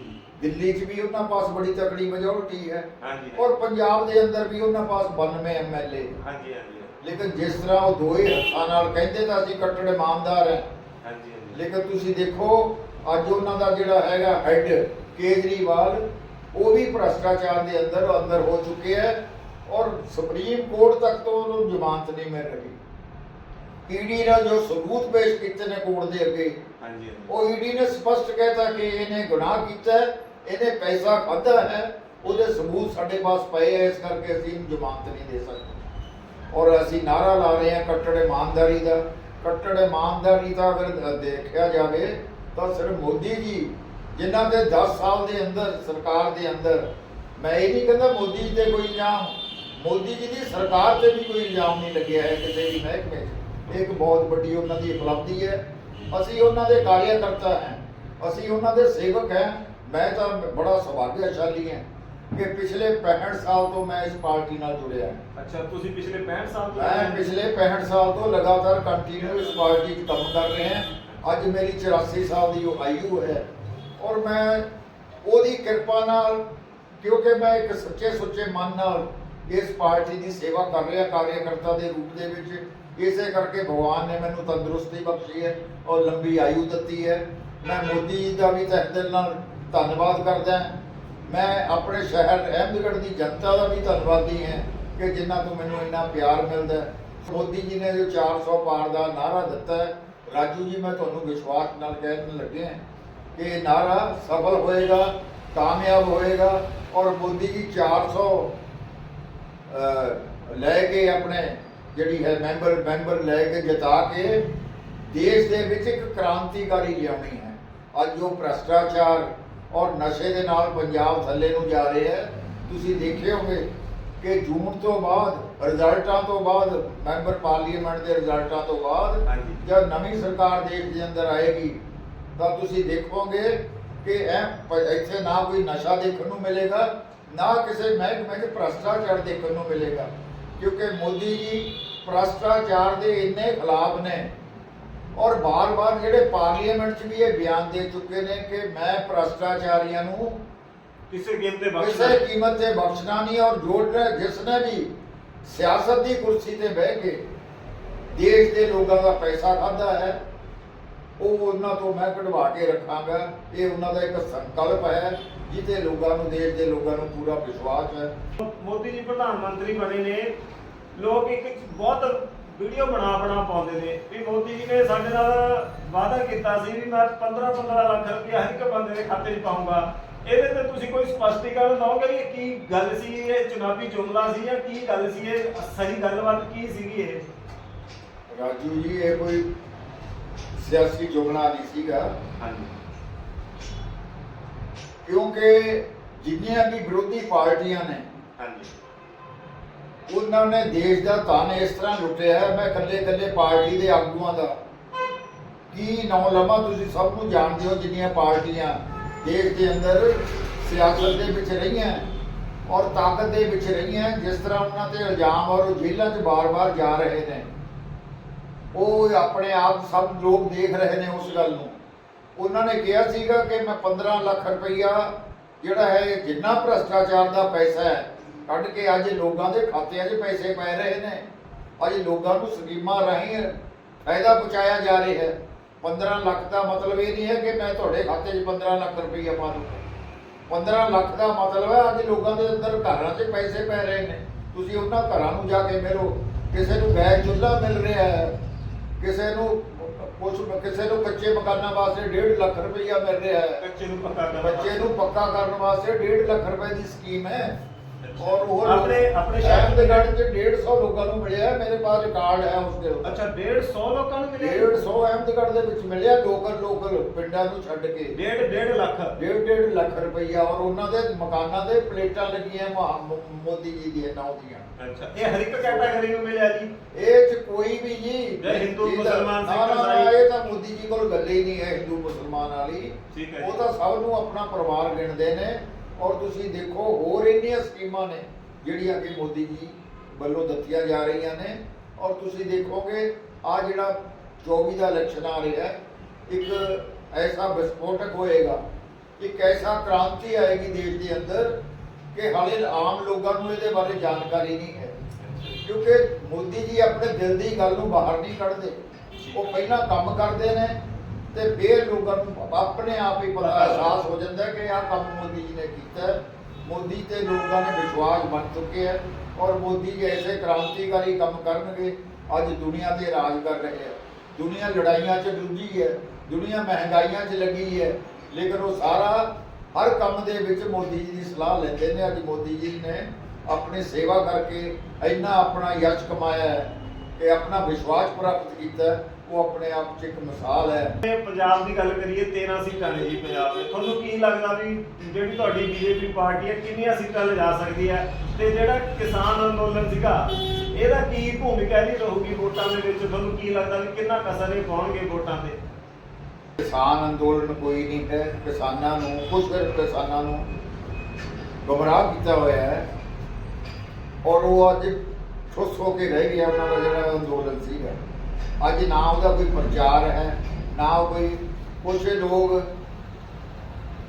ਦਿੱਲੀ 'ਚ ਵੀ ਉਹਨਾਂ ਪਾਸ ਬੜੀ ਤਕੜੀ ਮੈਜੋਰਟੀ ਹੈ
ਹਾਂਜੀ।
ਔਰ ਪੰਜਾਬ ਦੇ ਅੰਦਰ ਵੀ ਉਹਨਾਂ ਪਾਸ 92 ਐਮਐਲਏ
ਹਾਂਜੀ ਹਾਂਜੀ।
ਲੇਕਿਨ ਜਿਸ ਤਰ੍ਹਾਂ ਉਹ ਦੋਏ ਹੱਥਾਂ ਨਾਲ ਕਹਿੰਦੇ ਤਾਂ ਅਸੀਂ ਕੱਟੜ ਇਮਾਨਦਾਰ ਹੈ।
ਹਾਂਜੀ ਹਾਂਜੀ।
ਲੇਕਿਨ ਤੁਸੀਂ ਦੇਖੋ ਅੱਜ ਉਹਨਾਂ ਦਾ ਜਿਹੜਾ ਹੈਗਾ ਹੈੱਡ ਕੇਜਰੀਵਾਲ ਉਹ ਵੀ ਭ੍ਰਸ਼ਟਾਚਾਰ ਦੇ ਅੰਦਰ ਅੰਦਰ ਹੋ ਚੁੱਕੇ ਹੈ ਔਰ ਸੁਪਰੀਮ ਕੋਰਟ ਤੱਕ ਤੋਂ ਉਹਨੂੰ ਜ਼ਮਾਨਤ ਨਹੀਂ ਮਿਲ ਰਹੀ। ਈਡੀ ਨੇ ਜੋ ਸਬੂਤ ਪੇਸ਼ ਕੀਤੇ ਨੇ ਕੋਰਟ ਦੇ ਅੱਗੇ
ਹਾਂਜੀ
ਉਹ ਈਡੀ ਨੇ ਸਪਸ਼ਟ ਕਹਿਤਾ ਕਿ ਇਹਨੇ ਗੁਨਾਹ ਕੀਤਾ ਇਹਨੇ ਪੈਸਾ ਖਾਧਾ ਹੈ ਉਹਦੇ ਸਬੂਤ ਸਾਡੇ ਪਾਸ ਪਏ ਹੈ ਇਸ ਕਰਕੇ ਅਸੀਂ ਜ਼ਮਾਨਤ ਨਹੀਂ ਦੇ ਸਕਦੇ। ਔਰ ਅਸੀਂ ਨਾਰਾ ਲਾ ਰਹੇ ਹਾਂ ਕੱਟੜ ਇਮਾਨਦਾਰੀ ਦਾ। ਕੱਟੜ ਇਮਾਨਦਾਰੀ ਦਾ ਅਗਰ ਦੇਖਿਆ ਜਾਵੇ ਤਾਂ ਸਿਰਫ ਮੋਦੀ ਜੀ ਜਿਨ੍ਹਾਂ ਦੇ 10 ਸਾਲ ਦੇ ਅੰਦਰ ਸਰਕਾਰ ਦੇ ਅੰਦਰ ਮੈਂ ਇਹ ਨਹੀਂ ਕਹਿੰਦਾ ਮੋਦੀ ਜੀ ਤੇ ਕੋਈ ਇਲਜ਼ਾਮ। ਮੋਦੀ ਜੀ ਦੀ ਸਰਕਾਰ ਤੇ ਵੀ ਕੋਈ ਇਲਜ਼ਾਮ ਨਹੀਂ ਲੱਗਿਆ ਹੈ ਕਿਸੇ ਵੀ ਮਹਿਕਮੇ ਇੱਕ ਬਹੁਤ ਵੱਡੀ ਉਹਨਾਂ ਦੀ ਉਪਲਬਧੀ ਹੈ। ਅਸੀਂ ਉਹਨਾਂ ਦੇ ਕਾਰਿਆਕਰਤਾ ਹਾਂ। ਅਸੀਂ ਉਹਨਾਂ ਦੇ ਸੇਵਕ ਹਾਂ। ਮੈਂ ਤਾਂ ਬੜਾ ਸੁਭਾਗਿਆਸ਼ਾਲੀ ਹਾਂ ਕਿ ਪਿਛਲੇ 65 ਸਾਲ ਤੋਂ ਮੈਂ ਇਸ ਪਾਰਟੀ ਨਾਲ ਜੁੜਿਆ ਹਾਂ।
ਅੱਛਾ ਤੁਸੀਂ ਪਿਛਲੇ 65 ਸਾਲ ਤੋਂ
ਮੈਂ ਪਿਛਲੇ 65 ਸਾਲ ਤੋਂ ਲਗਾਤਾਰ ਕੰਟੀਨਿਊ ਇਸ ਪਾਰਟੀ 'ਚ ਕੰਮ ਕਰ ਰਹੇ ਹਾਂ। ਅੱਜ ਮੇਰੀ 84 ਸਾਲ ਦੀ ਉਹ ਆਯੂ ਹੈ। ਔਰ ਮੈਂ ਉਹਦੀ ਕਿਰਪਾ ਨਾਲ, ਕਿਉਂਕਿ ਮੈਂ ਇੱਕ ਸੱਚੇ ਸੁੱਚੇ ਮਨ ਨਾਲ ਇਸ ਪਾਰਟੀ ਦੀ ਸੇਵਾ ਕਰ ਰਿਹਾ ਕਾਰਿਆਕਰਤਾ ਦੇ ਰੂਪ ਦੇ ਵਿੱਚ। ਇਸੇ ਕਰਕੇ ਭਗਵਾਨ ਨੇ ਮੈਨੂੰ ਤੰਦਰੁਸਤੀ ਬਖਸ਼ੀ ਹੈ ਔਰ ਲੰਬੀ ਆਯੂ ਦਿੱਤੀ ਹੈ। ਮੈਂ ਮੋਦੀ ਜੀ ਦਾ ਵੀ ਤਹਿ ਦਿਲ ਨਾਲ ਧੰਨਵਾਦ ਕਰਦਾ ਮੈਂ ਆਪਣੇ ਸ਼ਹਿਰ ਅਹਿਮਦਗੜ੍ਹ ਦੀ ਜਨਤਾ ਦਾ ਵੀ ਧੰਨਵਾਦੀ ਹਾਂ ਕਿ ਜਿਨ੍ਹਾਂ ਤੋਂ ਮੈਨੂੰ ਇੰਨਾ ਪਿਆਰ ਮਿਲਦਾ ਮੋਦੀ ਜੀ ਨੇ ਜੋ 400 ਪਾਰ ਦਾ ਨਾਰਾ ਦਿੱਤਾ ਰਾਜੂ ਜੀ, ਮੈਂ ਤੁਹਾਨੂੰ ਵਿਸ਼ਵਾਸ ਨਾਲ ਕਹਿਣ ਲੱਗੇ ਹਾਂ ਇਹ ਨਾਰਾ ਸਫਲ ਹੋਏਗਾ ਕਾਮਯਾਬ ਹੋਏਗਾ ਔਰ ਮੋਦੀ ਜੀ 400 ਅਹ, ਲੈ ਕੇ ਆਪਣੇ ਜਿਹੜੀ ਹੈ ਮੈਂਬਰ ਮੈਂਬਰ ਲੈ ਕੇ ਜਿਤਾ ਕੇ ਦੇਸ਼ ਦੇ ਵਿੱਚ ਇੱਕ ਕ੍ਰਾਂਤੀਕਾਰੀ ਲਿਆਉਣੀ ਹੈ ਅੱਜ ਜੋ ਭ੍ਰਸ਼ਟਾਚਾਰ ਔਰ ਨਸ਼ੇ ਦੇ ਨਾਲ ਪੰਜਾਬ ਥੱਲੇ ਨੂੰ ਜਾ ਰਿਹਾ ਹੈ ਤੁਸੀਂ ਦੇਖੇ ਹੋਗੇ ਕਿ ਜੂਨ ਤੋਂ ਬਾਅਦ ਰਿਜ਼ਲਟਾਂ ਤੋਂ ਬਾਅਦ ਮੈਂਬਰ ਪਾਰਲੀਮੈਂਟ ਦੇ ਰਿਜ਼ਲਟਾਂ ਤੋਂ ਬਾਅਦ। ਜਦ ਨਵੀਂ ਸਰਕਾਰ ਦੇਸ਼ ਦੇ ਅੰਦਰ ਆਏਗੀ ਤਾਂ ਤੁਸੀਂ ਦੇਖੋਗੇ ਕਿ ਇਹ ਇੱਥੇ ਨਾ ਕੋਈ ਨਸ਼ਾ ਦੇਖਣ ਨੂੰ ਮਿਲੇਗਾ ਨਾ ਕਿਸੇ ਮਹਿਕਮੇ 'ਚ ਭ੍ਰਸ਼ਟਾਚਾਰ ਦੇਖਣ ਨੂੰ ਮਿਲੇਗਾ। ਕਿਉਂਕਿ ਮੋਦੀ ਜੀ ਭ੍ਰਸ਼ਟਾਚਾਰ ਦੇ ਇੰਨੇ ਖਿਲਾਫ ਨੇ। ਔਰ ਬਾਰ-ਬਾਰ ਜਿਹੜੇ ਪਾਰਲੀਮੈਂਟ 'ਚ ਵੀ ਇਹ ਬਿਆਨ ਦੇ ਚੁੱਕੇ ਨੇ ਕਿ ਮੈਂ ਭ੍ਰਸ਼ਟਾਚਾਰੀਆਂ ਨੂੰ
ਕਿਸੇ ਗੇਮ ਤੇ
ਕਿਸੇ
ਬਖਸ਼ਣਾ
ਕੀਮਤ ਤੇ ਬਖਸ਼ਣਾ ਨਹੀਂ ਔਰ ਜੋ ਜਿਸਨੇ ਵੀ ਸਿਆਸਤ ਦੀ ਕੁਰਸੀ ਤੇ ਬਹਿ ਕੇ ਦੇਸ਼ ਦੇ ਲੋਕਾਂ ਦਾ ਪੈਸਾ ਖਾਦਾ ਹੈ ਉਹ ਉਹਨਾਂ ਤੋਂ ਮੈਂ ਕਢਵਾ ਕੇ ਰੱਖਾਂਗਾ। ਇਹ ਉਹਨਾਂ ਦਾ ਇੱਕ ਸੰਕਲਪ ਹੈ ਜਿੱਤੇ ਲੋਕਾਂ ਨੂੰ ਦੇਸ਼ ਦੇ ਲੋਕਾਂ ਨੂੰ ਪੂਰਾ ਵਿਸ਼ਵਾਸ ਹੈ।
ਮੋਦੀ ਜੀ ਪ੍ਰਧਾਨ ਮੰਤਰੀ ਬਣੇ ਨੇ। ਲੋਕ ਇੱਕ ਬਹੁਤ ਵੀਡੀਓ ਬਣਾ ਬਣਾ ਪਾਉਂਦੇ ਨੇ। ਵੀ ਮੋਦੀ ਜੀ ਨੇ ਸਾਡੇ ਨਾਲ ਵਾਅਦਾ ਕੀਤਾ ਸੀ ਵੀ ਮੈਂ 15 15 ਲੱਖ ਰੁਪਇਆ ਹਰ ਇੱਕ ਬੰਦੇ ਦੇ ਖਾਤੇ 'ਚ ਪਾਉਂਗਾ। ਇਹਦੇ ਤੇ ਤੁਸੀਂ ਕੋਈ ਸਪਸ਼ਟੀਕਰਨ ਦਿਓਗੇ ਵੀ ਕੀ ਗੱਲ ਸੀ? ਇਹ ਚੁਣਾਵੀ ਜੁਮਲਾ ਸੀ ਜਾਂ ਕੀ ਗੱਲ ਸੀ? ਇਹ ਸਹੀ ਗੱਲਬਾਤ ਕੀ ਸੀਗੀ ਇਹ?
ਰਾਜੂ ਜੀ ਇਹ ਕੋਈ ਸਿਆਸੀ ਜੁਮਲਾ ਨਹੀਂ ਸੀਗਾ।
ਹਾਂਜੀ।
ਕਿਉਂਕਿ ਜਿੰਨੀਆਂ ਵੀ ਵਿਰੋਧੀ ਪਾਰਟੀਆਂ ਨੇ
ਹਾਂਜੀ।
ਉਹਨਾਂ ਨੇ ਦੇਸ਼ ਦਾ ਧਨ ਇਸ ਤਰ੍ਹਾਂ ਲੁੱਟਿਆ ਹੈ ਮੈਂ ਇਕੱਲੇ ਇਕੱਲੇ ਪਾਰਟੀ ਦੇ ਆਗੂਆਂ ਦਾ। ਕੀ ਨੌ ਲਮਾ ਤੁਸੀਂ ਸਭ ਨੂੰ ਜਾਣਦੇ ਹੋ ਜਿੰਨੀਆਂ ਪਾਰਟੀਆਂ ਦੇਸ਼ ਦੇ ਅੰਦਰ ਸਿਆਸਤ ਦੇ ਵਿੱਚ ਰਹੀਆਂ ਔਰ ਤਾਕਤ ਦੇ ਵਿੱਚ ਰਹੀਆਂ ਜਿਸ ਤਰ੍ਹਾਂ ਉਹਨਾਂ ਤੇ ਇਲਜ਼ਾਮ ਔਰ ਉਹ ਜੇਲ੍ਹਾਂ 'ਚ ਬਾਰ-ਬਾਰ ਜਾ ਰਹੇ ਨੇ? ਉਹ ਆਪਣੇ ਆਪ ਸਭ ਲੋਕ ਦੇਖ ਰਹੇ ਨੇ ਉਸ ਗੱਲ ਨੂੰ। ਉਹਨਾਂ ਨੇ ਕਿਹਾ ਸੀਗਾ ਕਿ ਮੈਂ 15 ਲੱਖ ਰੁਪਈਆ ਜਿਹੜਾ ਹੈ ਜਿੰਨਾ ਭ੍ਰਸ਼ਟਾਚਾਰ ਦਾ ਪੈਸਾ ਹੈ, ਕੱਢ ਕੇ ਅੱਜ ਲੋਕਾਂ ਦੇ ਖਾਤਿਆਂ 'ਚ ਪੈਸੇ ਪੈ ਰਹੇ ਨੇ। ਅੱਜ ਲੋਕਾਂ ਨੂੰ ਸਕੀਮਾਂ ਰਾਹੀਂ ਫਾਇਦਾ ਪਹੁੰਚਾਇਆ ਜਾ ਰਿਹਾ ਹੈ। 15 ਲੱਖ ਦਾ ਮਤਲਬ ਇਹ ਨਹੀਂ ਹੈ ਕਿ ਮੈਂ ਤੁਹਾਡੇ ਖਾਤੇ 'ਚ 15 ਲੱਖ ਰੁਪਈਆ ਪਾ ਦੂੰਗਾ 15 ਲੱਖ ਦਾ ਮਤਲਬ ਹੈ, ਅੱਜ ਲੋਕਾਂ ਦੇ ਅੰਦਰ ਘਰਾਂ 'ਚ ਪੈਸੇ ਪੈ ਰਹੇ ਨੇ। ਤੁਸੀਂ ਉਹਨਾਂ ਘਰਾਂ ਨੂੰ ਜਾ ਕੇ ਮਿਲੋ। ਕਿਸੇ ਨੂੰ ਗੈਸ ਚੁੱਲ੍ਹਾ ਮਿਲ ਰਿਹਾ ਹੈ। ਕਿਸੇ ਨੂੰ ਕੁਝ ਕਿਸੇ ਨੂੰ ਕੱਚੇ ਮਕਾਨਾਂ ਵਾਸਤੇ 1.5 ਲੱਖ ਰੁਪਈਆ ਮਿਲ ਰਿਹਾ ਹੈ।
ਬੱਚੇ ਨੂੰ ਪੱਕਾ ਕਰਨਾ
ਬੱਚੇ ਨੂੰ ਪੱਕਾ ਕਰਨ ਵਾਸਤੇ 1.5 ਲੱਖ ਰੁਪਏ ਦੀ ਸਕੀਮ ਹੈ। ਔਰ ਉਹ
ਆਪਣੇ- ਆਪਣੇ ਸ਼ਹਿਰ
ਦੇ ਗੜ ਚ 150 ਲੋਕਾਂ ਨੂੰ ਮਿਲਿਆ ਮੇਰੇ ਪਾਸ ਰਿਕਾਰਡ ਹੈ ਉਸ ਦੇ
ਅੱਛਾ 150 ਲੋਕਾਂ ਨੂੰ ਮਿਲੇ
150 ਅਹਿਮਦਗੜ੍ਹ ਦੇ ਵਿੱਚ ਮਿਲਿਆ ਲੋਕਲ ਲੋਕਲ ਪਿੰਡਾਂ ਨੂੰ ਛੱਡ ਕੇ।
ਡੇਢ ਡੇਢ ਲੱਖ।
ਡੇਢ ਡੇਢ ਲੱਖ ਰੁਪਈਆ ਔਰ ਉਹਨਾਂ ਦੇ ਮਕਾਨਾਂ ਦੇ ਪਲੇਟਾਂ ਲੱਗੀਆਂ ਮੋਦੀ ਜੀ ਦੀਆਂ ਨੌ ਦੀਆਂ।
ਅੱਛਾ ਇਹ ਹਰ ਇੱਕ ਕੈਟਾਗਰੀ ਨੂੰ ਮਿਲਿਆ ਜੀ?
ਇਹ ਚ ਕੋਈ ਵੀ ਜੀ
ਹਿੰਦੂ,
ਤਾਂ-
ਮੁਸਲਮਾਨ, ਸਿੱਖ, ਈਸਾਈ।
ਇਹ ਤਾਂ ਮੋਦੀ ਜੀ ਕੋਲ ਗੱਲ ਹੀ ਨਹੀਂ ਹੈ ਹਿੰਦੂ ਮੁਸਲਮਾਨ ਵਾਲੀ। ਉਹ। ਤਾਂ ਸਭ ਨੂੰ ਆਪਣਾ ਪਰਿਵਾਰ ਗਿਣਦੇ ਨੇ। ਔਰ ਤੁਸੀਂ ਦੇਖੋ, ਹੋਰ ਇੰਨੀਆਂ ਸਕੀਮਾਂ ਨੇ ਜਿਹੜੀਆਂ ਕਿ ਮੋਦੀ ਜੀ ਵੱਲੋਂ ਦਿੱਤੀਆਂ ਜਾ ਰਹੀਆਂ ਨੇ। ਔਰ ਤੁਸੀਂ ਦੇਖੋਗੇ, ਆ ਜਿਹੜਾ 24 ਦਾ ਇਲੈਕਸ਼ਨ ਆ ਰਿਹਾ ਇੱਕ ਐਸਾ ਵਿਸਫੋਟਕ ਹੋਏਗਾ, ਇੱਕ ਐਸਾ ਕ੍ਰਾਂਤੀ ਆਏਗੀ ਦੇਸ਼ ਦੇ ਅੰਦਰ ਕਿ ਹਾਲੇ ਆਮ ਲੋਕਾਂ ਨੂੰ ਇਹਦੇ ਬਾਰੇ ਜਾਣਕਾਰੀ ਨਹੀਂ ਹੈ। ਕਿਉਂਕਿ ਮੋਦੀ ਜੀ ਆਪਣੇ ਦਿਲ ਦੀ ਗੱਲ ਨੂੰ ਬਾਹਰ ਨਹੀਂ ਕੱਢਦੇ। ਉਹ ਪਹਿਲਾਂ ਕੰਮ ਕਰਦੇ ਨੇ ਤੇ ਫਿਰ ਲੋਕਾਂ ਨੂੰ ਆਪਣੇ ਆਪ ਹੀ ਪਤਾ ਅਹਿਸਾਸ ਹੋ ਜਾਂਦਾ ਕਿ ਆਹ ਕੰਮ ਮੋਦੀ ਜੀ ਨੇ ਕੀਤਾ ਮੋਦੀ ਤੇ ਲੋਕਾਂ ਨੇ ਵਿਸ਼ਵਾਸ ਬਣ ਚੁੱਕੇ ਹੈ ਔਰ ਮੋਦੀ ਜੀ ਐਸੇ ਕ੍ਰਾਂਤੀਕਾਰੀ ਕੰਮ ਕਰਨਗੇ, ਅੱਜ ਦੁਨੀਆ ਤੇ ਰਾਜ ਕਰ ਰਹੇ ਹੈ। ਦੁਨੀਆ ਲੜਾਈਆਂ 'ਚ ਰੁੱਝੀ ਹੈ, ਦੁਨੀਆ ਮਹਿੰਗਾਈਆਂ 'ਚ ਲੱਗੀ ਹੈ, ਲੇਕਿਨ ਉਹ ਸਾਰਾ ਹਰ ਕੰਮ ਦੇ ਵਿੱਚ ਮੋਦੀ ਜੀ ਦੀ ਸਲਾਹ ਲੈਂਦੇ ਨੇ। ਅੱਜ ਮੋਦੀ ਜੀ ਨੇ ਆਪਣੀ ਸੇਵਾ ਕਰਕੇ ਇੰਨਾ ਆਪਣਾ ਯਸ਼ ਕਮਾਇਆ ਹੈ ਕਿ ਆਪਣਾ ਵਿਸ਼ਵਾਸ ਪ੍ਰਾਪਤ ਕੀਤਾ ਉਹ ਆਪਣੇ ਆਪ 'ਚ ਇੱਕ ਮਿਸਾਲ ਹੈ।
ਇਹ ਪੰਜਾਬ ਦੀ ਗੱਲ ਕਰੀਏ 13 ਸੀਟਾਂ ਨੇ ਜੀ ਪੰਜਾਬ ਦੇ। ਤੁਹਾਨੂੰ ਕੀ ਲੱਗਦਾ ਵੀ ਜਿਹੜੀ ਤੁਹਾਡੀ ਬੀਜੇਪੀ ਪਾਰਟੀ ਹੈ ਕਿੰਨੀਆਂ ਸੀਟਾਂ ਲਿਜਾ ਸਕਦੀ ਹੈ? ਤੇ ਜਿਹੜਾ ਕਿਸਾਨ ਅੰਦੋਲਨ ਸੀਗਾ ਇਹਦਾ ਕੀ ਭੂਮਿਕਾ ਇਹਦੀ ਰਹੂਗੀ ਵੋਟਾਂ ਦੇ ਵਿੱਚ? ਤੁਹਾਨੂੰ ਕੀ ਲੱਗਦਾ ਵੀ ਕਿੰਨਾ ਕਸਰ ਇਹ ਪਾਉਣਗੇ ਵੋਟਾਂ ਤੇ?
ਕਿਸਾਨ ਅੰਦੋਲਨ ਕੋਈ ਨਹੀਂ ਹੈ। ਕਿਸਾਨਾਂ ਨੂੰ ਕੁਝ ਕਿਸਾਨਾਂ ਨੂੰ ਗੁੰਮਰਾਹ ਕੀਤਾ ਹੋਇਆ ਹੈ। ਔਰ ਉਹ ਅੱਜ ਠੁੱਸ ਹੋ ਕੇ ਰਹਿ ਗਿਆ ਉਹਨਾਂ ਦਾ ਜਿਹੜਾ ਅੰਦੋਲਨ ਸੀਗਾ। ਅੱਜ ਨਾ ਉਹਦਾ ਕੋਈ ਪ੍ਰਚਾਰ ਹੈ, ਨਾ ਕੋਈ ਕੁਝ ਲੋਕ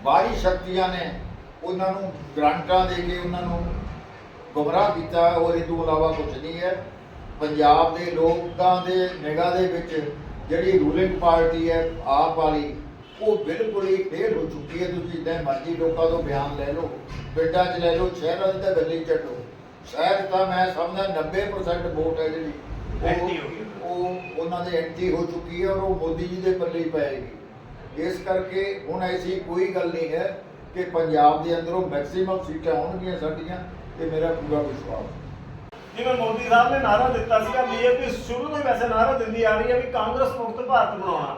ਬਾਹਰੀ ਸ਼ਕਤੀਆਂ ਨੇ ਉਹਨਾਂ ਨੂੰ ਗ੍ਰਾਂਟਾਂ ਦੇ ਕੇ ਉਹਨਾਂ ਨੂੰ ਗੁੰਮਰਾਹ ਕੀਤਾ ਔਰ ਇਹ ਤੋਂ ਇਲਾਵਾ ਕੁਝ ਨਹੀਂ ਹੈ। ਪੰਜਾਬ ਦੇ ਲੋਕਾਂ ਦੇ ਨਿਗਾਹ ਦੇ ਵਿੱਚ ਜਿਹੜੀ ਰੂਲਿੰਗ ਪਾਰਟੀ ਹੈ, ਆਪ ਵਾਲੀ, ਉਹ ਬਿਲਕੁਲ ਹੀ ਫੇਲ ਹੋ ਚੁੱਕੀ ਹੈ। ਤੁਸੀਂ ਜਿੱਦਾਂ ਮਰਜ਼ੀ ਲੋਕਾਂ ਤੋਂ ਬਿਆਨ ਲੈ ਲਓ, ਪਿੰਡਾਂ 'ਚ ਲੈ ਲਓ, ਸ਼ਹਿਰਾਂ 'ਚ ਤਾਂ ਗੱਲੀ ਛੱਡੋ ਸ਼ਹਿਰ ਤਾਂ ਮੈਂ ਸਮਝਦਾ 90% ਵੋਟ ਹੈ ਜਿਹੜੀ। ਉਹ-
ਹੋ ਗਈ।
ਉਹ ਉਹਨਾਂ ਦੇ ਐਂਟੀ ਹੋ ਚੁੱਕੀ ਹੈ ਔਰ ਉਹ ਮੋਦੀ ਜੀ ਦੇ ਪੱਲੇ ਹੀ ਪਏਗੀ। ਇਸ ਕਰਕੇ ਹੁਣ ਐਸੀ ਕੋਈ ਗੱਲ ਨਹੀਂ ਹੈ ਕਿ ਪੰਜਾਬ ਦੇ ਅੰਦਰੋਂ ਮੈਕਸਿਮਮ ਸੀਟਾਂ ਹੋਣਗੀਆਂ ਸਾਡੀਆਂ ਤੇ ਮੇਰਾ ਪੂਰਾ ਵਿਸ਼ਵਾਸ।
ਜਿਵੇਂ ਮੋਦੀ ਸਾਹਿਬ ਨੇ ਨਾਰਾ ਦਿੱਤਾ ਸੀਗਾ ਬੀਜੇਪੀ ਸ਼ੁਰੂ ਤੋਂ ਵੈਸੇ ਨਾਰਾ ਦਿੰਦੀ ਆ ਰਹੀ ਹੈ ਵੀ ਕਾਂਗਰਸ ਮੁਕਤ ਭਾਰਤ ਬਣਾਉਣਾ।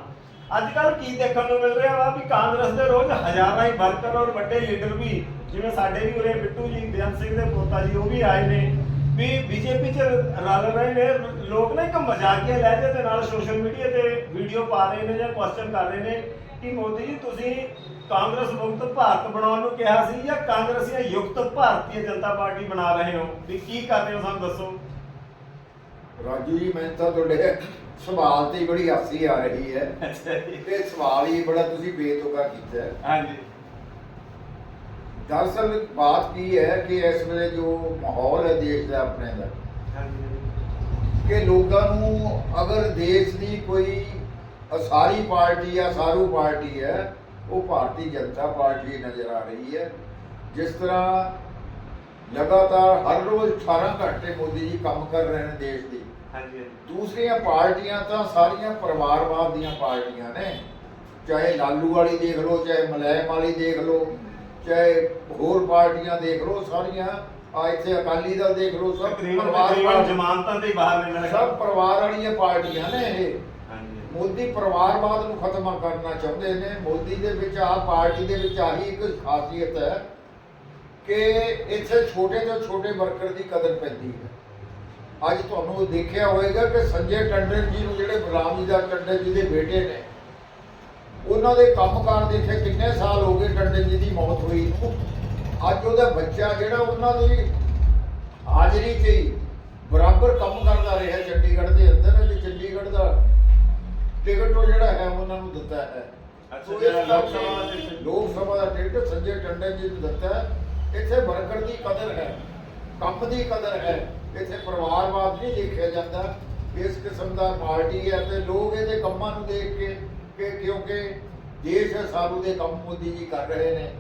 ਅੱਜ ਕੱਲ ਕੀ ਦੇਖਣ ਨੂੰ ਮਿਲ ਰਿਹਾ ਵਾ ਵੀ ਕਾਂਗਰਸ ਦੇ ਰੋਜ਼ ਹਜ਼ਾਰਾਂ ਹੀ ਵਰਕਰ ਔਰ ਵੱਡੇ ਲੀਡਰ ਵੀ, ਜਿਵੇਂ ਸਾਡੇ ਵੀ ਉਰੇ ਬਿੱਟੂ ਜੀ ਬੇਅੰਤ ਸਿੰਘ ਦੇ ਪੋਤਾ ਜੀ, ਉਹ ਵੀ ਆਏ ਨੇ। ਵੀ ਬੀਜੇਪੀ ਚ ਰਲ ਰਹੇ ਨੇ। ਲੋਕ ਨਾ ਇੱਕ ਮਜ਼ਾਕੀਆ ਲਹਿਜੇ ਦੇ ਨਾਲ ਸੋਸ਼ਲ ਮੀਡੀਆ ਤੇ ਵੀਡੀਓ ਪਾ ਰਹੇ ਨੇ ਜਾਂ ਕੁਐਸਚਨ ਕਰ ਰਹੇ ਨੇ ਕਿ ਮੋਦੀ ਜੀ ਤੁਸੀਂ ਕਾਂਗਰਸ ਮੁਕਤ ਭਾਰਤ ਬਣਾਉਣ ਨੂੰ ਕਿਹਾ ਸੀ ਜਾਂ ਕਾਂਗਰਸੀਆਂ ਯੁਕਤ ਭਾਰਤੀ ਜਨਤਾ ਪਾਰਟੀ ਬਣਾ ਰਹੇ ਹੋ? ਵੀ ਕੀ ਕਰ ਰਹੇ ਹੋ ਸਾਨੂੰ ਦੱਸੋ।
ਰਾਜੂ ਜੀ ਮੈਂ ਤਾਂ ਤੁਹਾਡੇ ਸਵਾਲ ਤੇ ਬੜੀ ਹਾਸੀ ਆ ਰਹੀ ਹੈ। ਇਹ ਸਵਾਲ ਹੀ ਬੜਾ ਤੁਸੀਂ ਬੇਤੁਕਾ ਕੀਤਾ। ਹੈ
ਹਾਂਜੀ।
ਦਰਅਸਲ ਬਾਤ ਕੀ ਹੈ ਕਿ ਇਸ ਵੇਲੇ ਜੋ ਮਾਹੌਲ ਹੈ ਦੇਸ਼ ਦਾ ਆਪਣੇ ਦਾ ਕਿ ਲੋਕਾਂ ਨੂੰ ਅਗਰ ਦੇਸ਼ ਦੀ ਕੋਈ ਅਸਾਰੀ ਪਾਰਟੀ ਜਾਂ ਸਾਰੂ ਪਾਰਟੀ ਹੈ ਉਹ ਭਾਰਤੀ ਜਨਤਾ ਪਾਰਟੀ ਨਜ਼ਰ ਆ ਰਹੀ ਹੈ। ਜਿਸ ਤਰ੍ਹਾਂ ਲਗਾਤਾਰ ਹਰ ਰੋਜ਼ 18 ਘੰਟੇ ਮੋਦੀ ਜੀ ਕੰਮ ਕਰ ਰਹੇ ਨੇ ਦੇਸ਼ ਦੀ।
ਹਾਂਜੀ।
ਦੂਸਰੀਆਂ ਪਾਰਟੀਆਂ ਤਾਂ ਸਾਰੀਆਂ ਪਰਿਵਾਰਵਾਦ ਦੀਆਂ ਪਾਰਟੀਆਂ ਨੇ। ਚਾਹੇ ਲਾਲੂ ਵਾਲੀ ਦੇਖ ਲਓ ਚਾਹੇ ਮਲੈਮ ਵਾਲੀ ਦੇਖ ਲਓ ਚਾਹੇ ਹੋਰ ਪਾਰਟੀਆਂ ਦੇਖ ਲਓ ਸਾਰੀਆਂ ਆ ਇੱਥੇ ਅਕਾਲੀ ਦਲ ਦੇਖ ਲਓ ਸਭ
ਤਕਰੀਬਨ
ਪਰਿਵਾਰ
ਜ਼ਮਾਨਤਾਂ ਤੇ ਬਾਹਰ ਨੇ ਮੇਰੇ
ਸਭ ਪਰਿਵਾਰ ਵਾਲੀਆਂ ਪਾਰਟੀਆਂ ਨੇ ਇਹ।
ਹਾਂਜੀ।
ਮੋਦੀ ਪਰਿਵਾਰਵਾਦ ਨੂੰ ਖਤਮ ਕਰਨਾ ਚਾਹੁੰਦੇ ਨੇ। ਮੋਦੀ ਦੇ ਵਿੱਚ ਆ ਪਾਰਟੀ ਦੇ ਵਿੱਚ ਆਹੀ ਇੱਕ ਖਾਸੀਅਤ ਹੈ ਕਿ ਇੱਥੇ ਛੋਟੇ ਤੋਂ ਛੋਟੇ ਵਰਕਰ ਦੀ ਕਦਰ ਪੈਂਦੀ ਹੈ। ਅੱਜ ਤੁਹਾਨੂੰ ਦੇਖਿਆ ਹੋਵੇਗਾ ਕਿ ਸੰਜੇ ਟੰਡਨ ਜੀ ਨੂੰ ਜਿਹੜੇ ਗੁਲਾਮ ਜੀ ਦਾ ਟੰਡਨ ਜੀ ਦੇ ਬੇਟੇ ਨੇ ਉਹਨਾਂ ਦੇ ਕੰਮਕਾਰ ਦੇਖੇ ਕਿੰਨੇ ਸਾਲ ਹੋ ਗਏ ਟੰਡਨ ਜੀ ਦੀ ਮੌਤ ਹੋਈ ਨੂੰ। ਅੱਜ ਉਹਦਾ ਬੱਚਾ ਜਿਹੜਾ ਉਹਨਾਂ ਦੀ ਹਾਜ਼ਰੀ 'ਚ ਹੀ ਬਰਾਬਰ ਕੰਮ ਕਰਦਾ ਰਿਹਾ ਚੰਡੀਗੜ੍ਹ ਦੇ ਅੰਦਰ ਤੇ ਚੰਡੀਗੜ੍ਹ ਦਾ ਟਿਕਟ ਉਹ ਜਿਹੜਾ ਹੈ ਉਹਨਾਂ ਨੂੰ ਦਿੱਤਾ ਹੈ।
ਲੋਕ ਸਭਾ ਦਾ ਟਿਕਟ।
ਸੰਜੇ ਟੰਡਨ ਜੀ ਨੂੰ ਦਿੱਤਾ ਹੈ। ਇੱਥੇ ਵਰਕਰ ਦੀ ਕਦਰ ਹੈ ਕੰਮ ਦੀ ਕਦਰ ਹੈ। ਇੱਥੇ ਪਰਿਵਾਰਵਾਦ ਨਹੀਂ ਦੇਖਿਆ ਜਾਂਦਾ। ਇਸ ਕਿਸਮ ਦਾ ਪਾਰਟੀ ਹੈ ਤੇ ਲੋਕ ਇਹਦੇ ਕੰਮਾਂ ਨੂੰ ਦੇਖ ਕੇ ਕਿ ਕਿਉਂਕਿ ਦੇਸ਼ ਸਾਰੂ ਦੇ ਕੰਮ ਮੋਦੀ ਜੀ ਕਰ ਰਹੇ ਨੇ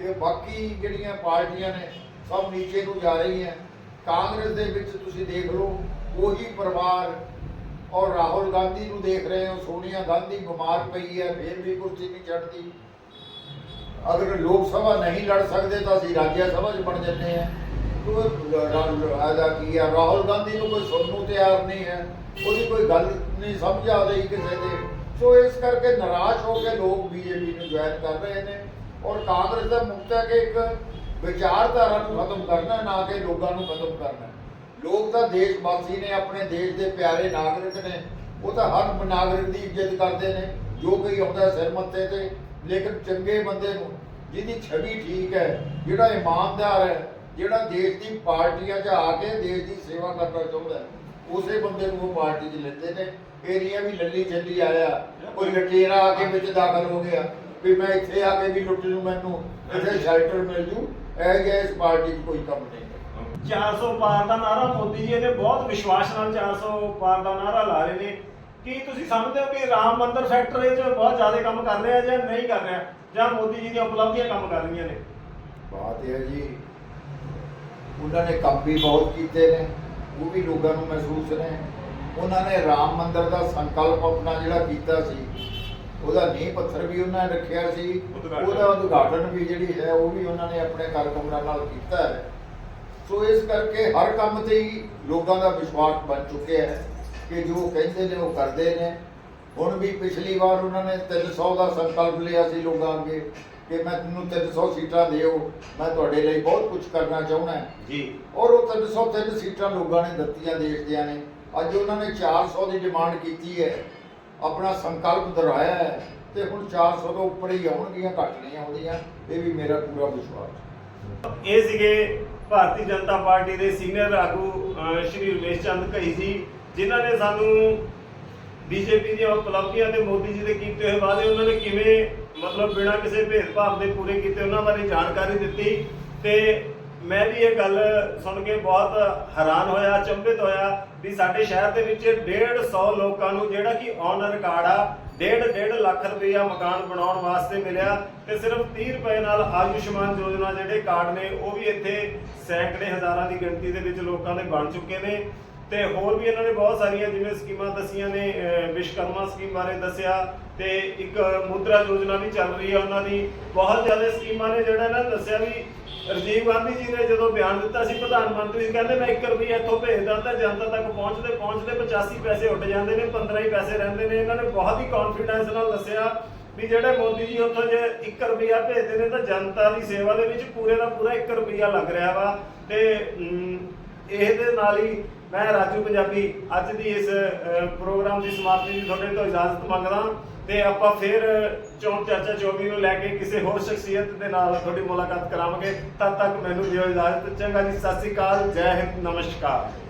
ਇਹ ਬਾਕੀ ਜਿਹੜੀਆਂ ਪਾਰਟੀਆਂ ਨੇ ਸਭ ਨੀਚੇ ਨੂੰ ਜਾ ਰਹੀਆਂ। ਕਾਂਗਰਸ ਦੇ ਵਿੱਚ ਤੁਸੀਂ ਦੇਖ ਲਓ, ਉਹੀ ਪਰਿਵਾਰ ਔਰ ਰਾਹੁਲ ਗਾਂਧੀ ਨੂੰ ਦੇਖ ਰਹੇ ਹੋ, ਸੋਨੀਆ ਗਾਂਧੀ ਬਿਮਾਰ ਪਈ ਹੈ, ਫਿਰ ਵੀ ਕੁਰਸੀ ਨਹੀਂ ਛੱਡਦੀ ਅਗਰ ਲੋਕ ਸਭਾ ਨਹੀਂ ਲੜ ਸਕਦੇ ਤਾਂ ਅਸੀਂ ਰਾਜ ਸਭਾ 'ਚ ਬਣ ਜੰਨੇ ਆ ਆਦਾ ਕੀ ਆ? ਰਾਹੁਲ ਗਾਂਧੀ ਨੂੰ ਕੋਈ ਸੁਣਨ ਨੂੰ ਤਿਆਰ ਨਹੀਂ ਹੈ। ਉਹਦੀ ਕੋਈ ਗੱਲ ਨਹੀਂ ਸਮਝ ਆ ਰਹੀ ਕਿਸੇ ਦੇ। ਸੋ ਇਸ ਕਰਕੇ ਨਿਰਾਸ਼ ਹੋ ਕੇ ਲੋਕ ਬੀਜੇਪੀ ਨੂੰ ਜੁਆਇਨ ਕਰ ਰਹੇ ਨੇ ਔਰ ਕਾਂਗਰਸ ਦਾ ਮੁਕਤ ਹੈ ਕਿ ਇੱਕ ਵਿਚਾਰਧਾਰਾ ਨੂੰ ਖਤਮ ਕਰਨਾ ਨਾ ਕਿ ਲੋਕਾਂ ਨੂੰ ਖਤਮ ਕਰਨਾ ਲੋਕ ਤਾਂ ਦੇਸ਼ ਵਾਸੀ ਨੇ, ਆਪਣੇ ਦੇਸ਼ ਦੇ ਪਿਆਰੇ ਨਾਗਰਿਕ ਨੇ। ਉਹ ਤਾਂ ਹਰ ਨਾਗਰਿਕ ਦੀ ਇੱਜ਼ਤ ਕਰਦੇ ਨੇ, ਜੋ ਕੋਈ ਆਉਂਦਾ ਸਿਰ ਮੱਥੇ ਤੇ, ਲੇਕਿਨ ਚੰਗੇ ਬੰਦੇ ਨੂੰ, ਜਿਹਦੀ ਛਵੀ ਠੀਕ ਹੈ, ਜਿਹੜਾ ਇਮਾਨਦਾਰ ਹੈ, ਜਿਹੜਾ ਦੇਸ਼ ਦੀ ਪਾਰਟੀਆਂ 'ਚ ਆ ਕੇ ਦੇਸ਼ ਦੀ ਸੇਵਾ ਕਰਨਾ ਚਾਹੁੰਦਾ ਉਸੇ ਬੰਦੇ ਨੂੰ ਉਹ ਪਾਰਟੀ 'ਚ ਲੈਂਦੇ ਨੇ। ਹੈ ਵੀ ਲੱਲੀ ਛੱਲੀ ਆਇਆ। ਕੋਈ ਲਟੇਰਾ ਆ ਕੇ ਵਿੱਚ ਦਾਖਲ ਹੋ ਗਿਆ। ਵੀ ਮੈਂ ਇੱਥੇ ਆ ਕੇ ਵੀ ਲੁੱਟ ਲੂ ਮੈਨੂੰ। ਇੱਥੇ ਸ਼ੈਲਟਰ ਮਿਲ ਜੂ। ਇਹ ਜਿਹਾ ਇਸ ਪਾਰਟੀ 'ਚ ਕੋਈ ਕੰਮ ਨਹੀਂ
400 ਪਾਰ ਦਾ ਨਾਰਾ ਮੋਦੀ ਜੀ ਇਹਨੇ ਬਹੁਤ ਵਿਸ਼ਵਾਸ ਨਾਲ 400 ਪਾਰ ਦਾ ਨਾਰਾ ਲਾ ਰਹੇ ਨੇ। ਕੀ ਤੁਸੀਂ ਸਮਝਦੇ ਹੋ ਕਿ ਰਾਮ ਮੰਦਿਰ ਫੈਕਟਰੀ 'ਚ ਬਹੁਤ ਜ਼ਿਆਦਾ ਕੰਮ ਕਰ ਰਿਹਾ ਜਾਂ ਨਹੀਂ ਕਰ ਰਿਹਾ? ਜਾਂ ਮੋਦੀ ਜੀ ਦੀਆਂ ਉਪਲਬਧੀਆਂ ਕੰਮ ਕਰ ਰਹੀਆਂ ਨੇ?
ਬਾਤ ਇਹ ਹੈ ਜੀ ਉਹਨਾਂ ਨੇ ਕੰਮ ਵੀ ਬਹੁਤ ਕੀਤੇ ਨੇ। ਉਹ ਵੀ ਲੋਕਾਂ ਨੂੰ ਮਹਿਸੂਸ ਨੇ। ਉਹਨਾਂ ਨੇ ਰਾਮ ਮੰਦਿਰ ਦਾ ਸੰਕਲਪ ਆਪਣਾ ਜਿਹੜਾ ਕੀਤਾ ਸੀ ਉਹਦਾ ਨੀਂਹ ਪੱਥਰ ਵੀ ਉਹਨਾਂ ਨੇ ਰੱਖਿਆ ਸੀ। ਉਹਦਾ ਉਦਘਾਟਨ ਵੀ ਜਿਹੜੀ ਹੈ ਉਹ ਵੀ ਉਹਨਾਂ ਨੇ ਆਪਣੇ ਕਾਰਕੁਨਾਂ ਨਾਲ ਕੀਤਾ ਹੈ। ਸੋ ਇਸ ਕਰਕੇ ਹਰ ਕੰਮ ਤੇ ਹੀ ਲੋਕਾਂ ਦਾ ਵਿਸ਼ਵਾਸ ਬਣ ਚੁੱਕਿਆ ਹੈ ਕਿ ਜੋ ਕਹਿੰਦੇ ਨੇ ਉਹ ਕਰਦੇ ਨੇ। ਹੁਣ ਵੀ ਪਿਛਲੀ ਵਾਰ ਉਹਨਾਂ ਨੇ 300 ਦਾ ਸੰਕਲਪ ਲਿਆ ਸੀ ਲੋਕਾਂ ਅੱਗੇ ਕਿ ਮੈਂ ਤੁਹਾਨੂੰ 300 ਸੀਟਾਂ ਦਿਓ ਮੈਂ ਤੁਹਾਡੇ ਲਈ ਬਹੁਤ ਕੁਝ ਕਰਨਾ ਚਾਹੁੰਦਾ
ਜੀ।
ਔਰ ਉਹ 303 ਸੀਟਾਂ ਲੋਕਾਂ ਨੇ ਦਿੱਤੀਆਂ ਦੇਸ਼ ਦਿਆਂ ਨੇ। ਅੱਜ ਉਹਨਾਂ ਨੇ 400 ਦੀ ਡਿਮਾਂਡ ਕੀਤੀ ਹੈ ਆਪਣਾ ਸੰਕਲਪ ਦੁਹਰਾਇਆ ਹੈ ਤੇ ਹੁਣ 400 ਤੋਂ ਉੱਪਰ ਹੀ ਆਉਣਗੀਆਂ ਘੱਟ ਨਹੀਂ ਆਉਂਦੀਆਂ ਇਹ ਵੀ ਮੇਰਾ ਪੂਰਾ ਵਿਸ਼ਵਾਸ ਹੈ।
ਇਹ ਸੀਗੇ ਭਾਰਤੀ ਜਨਤਾ ਪਾਰਟੀ ਦੇ ਸੀਨੀਅਰ ਆਗੂ ਅਹ, ਸ਼੍ਰੀ ਰਮੇਸ਼ ਚੰਦ ਘਈ ਜੀ ਜਿਨ੍ਹਾਂ ਨੇ ਸਾਨੂੰ ਬੀਜੇਪੀ ਦੀਆਂ ਉਪਲਬਧੀਆਂ ਤੇ ਮੋਦੀ ਜੀ ਦੇ ਕੀਤੇ ਹੋਏ ਵਾਅਦੇ ਉਹਨਾਂ ਨੇ ਕਿਵੇਂ ਮਤਲਬ ਬਿਨਾਂ ਕਿਸੇ ਭੇਦਭਾਵ ਦੇ ਪੂਰੇ ਕੀਤੇ ਉਹਨਾਂ ਬਾਰੇ ਜਾਣਕਾਰੀ ਦਿੱਤੀ। ਤੇ ਮੈਂ ਵੀ ਇਹ ਗੱਲ ਸੁਣ ਕੇ ਬਹੁਤ ਹੈਰਾਨ ਹੋਇਆ ਅਚੰਭਿਤ ਹੋਇਆ ਵੀ ਸਾਡੇ ਸ਼ਹਿਰ ਦੇ ਵਿੱਚ 150 ਲੋਕਾਂ ਨੂੰ ਜਿਹੜਾ ਕਿ ਔਨ ਰਿਕਾਰਡ ਆ, ਡੇਢ ਡੇਢ ਲੱਖ ਰੁਪਇਆ ਮਕਾਨ ਬਣਾਉਣ ਵਾਸਤੇ ਮਿਲਿਆ ਤੇ ਸਿਰਫ 30 ਰੁਪਏ ਨਾਲ ਆਯੁਸ਼ਮਾਨ ਯੋਜਨਾ ਜਿਹੜੇ ਕਾਰਡ ਨੇ, ਉਹ ਵੀ ਇੱਥੇ ਸੈਂਕੜੇ ਹਜ਼ਾਰਾਂ ਦੀ ਗਿਣਤੀ ਦੇ ਵਿੱਚ ਲੋਕਾਂ ਦੇ ਬਣ ਚੁੱਕੇ ਨੇ। ਤੇ ਹੋਰ ਵੀ ਇਹਨਾਂ ਨੇ ਬਹੁਤ ਸਾਰੀਆਂ ਜਿਵੇਂ ਸਕੀਮਾਂ ਦਸੀਆਂ ਨੇ, ਅਹ ਵਿਸ਼ਵਕਰਮਾ ਸਕੀਮ ਬਾਰੇ ਦੱਸਿਆ ਤੇ ਇੱਕ ਮੁਦਰਾ ਯੋਜਨਾ ਵੀ ਚੱਲ ਰਹੀ ਹੈ ਉਹਨਾਂ ਦੀ। ਬਹੁਤ ਜ਼ਿਆਦਾ ਸਕੀਮਾਂ ਨੇ ਜਿਹੜਾ ਇਹਨਾਂ ਦੱਸਿਆ ਵੀ ਰਾਜੀਵ ਗਾਂਧੀ ਜੀ ਨੇ ਜਦੋਂ ਬਿਆਨ ਦਿੱਤਾ ਸੀ, ਪ੍ਰਧਾਨ ਮੰਤਰੀ ਕਹਿੰਦੇ ਮੈਂ 1 ਰੁਪਿਆ ਇੱਥੋਂ ਭੇਜਦਾ ਤਾਂ ਜਨਤਾ ਤੱਕ ਪਹੁੰਚਦੇ ਪਹੁੰਚਦੇ 85 ਪੈਸੇ ਉੱਡ ਜਾਂਦੇ ਨੇ 15 ਹੀ ਪੈਸੇ ਰਹਿੰਦੇ ਨੇ। ਇਹਨਾਂ ਨੇ ਬਹੁਤ ਹੀ ਕੌਨਫੀਡੈਂਸ ਨਾਲ ਦੱਸਿਆ ਵੀ ਜਿਹੜੇ ਮੋਦੀ ਜੀ ਉੱਥੋਂ ਜੇ 1 ਰੁਪਿਆ ਭੇਜਦੇ ਨੇ ਤਾਂ ਜਨਤਾ ਦੀ ਸੇਵਾ ਦੇ ਵਿੱਚ ਪੂਰੇ ਦਾ ਪੂਰਾ 1 ਰੁਪਿਆ ਲੱਗ ਰਿਹਾ ਵਾ। ਤੇ ਇਹਦੇ ਨਾਲ ਹੀ ਮੈਂ ਰਾਜੂ ਪੰਜਾਬੀ, ਅੱਜ ਦੀ ਇਸ ਪ੍ਰੋਗਰਾਮ ਦੀ ਸਮਾਪਤੀ ਦੀ ਤੁਹਾਡੇ ਤੋਂ ਇਜਾਜ਼ਤ ਮੰਗਦਾ ਤੇ ਆਪਾਂ ਫਿਰ, ਚੋਣ ਚਰਚਾ 24 ਨੂੰ ਲੈ ਕੇ ਕਿਸੇ ਹੋਰ ਸ਼ਖਸੀਅਤ ਦੇ ਨਾਲ ਤੁਹਾਡੀ ਮੁਲਾਕਾਤ ਕਰਾਵਾਂਗੇ। ਤਦ ਤੱਕ ਮੈਨੂੰ ਦਿਓ ਇਜਾਜ਼ਤ। ਚੰਗਾ ਜੀ, ਸਤਿ ਸ੍ਰੀ ਅਕਾਲ। ਜੈ ਹਿੰਦ। ਨਮਸਕਾਰ।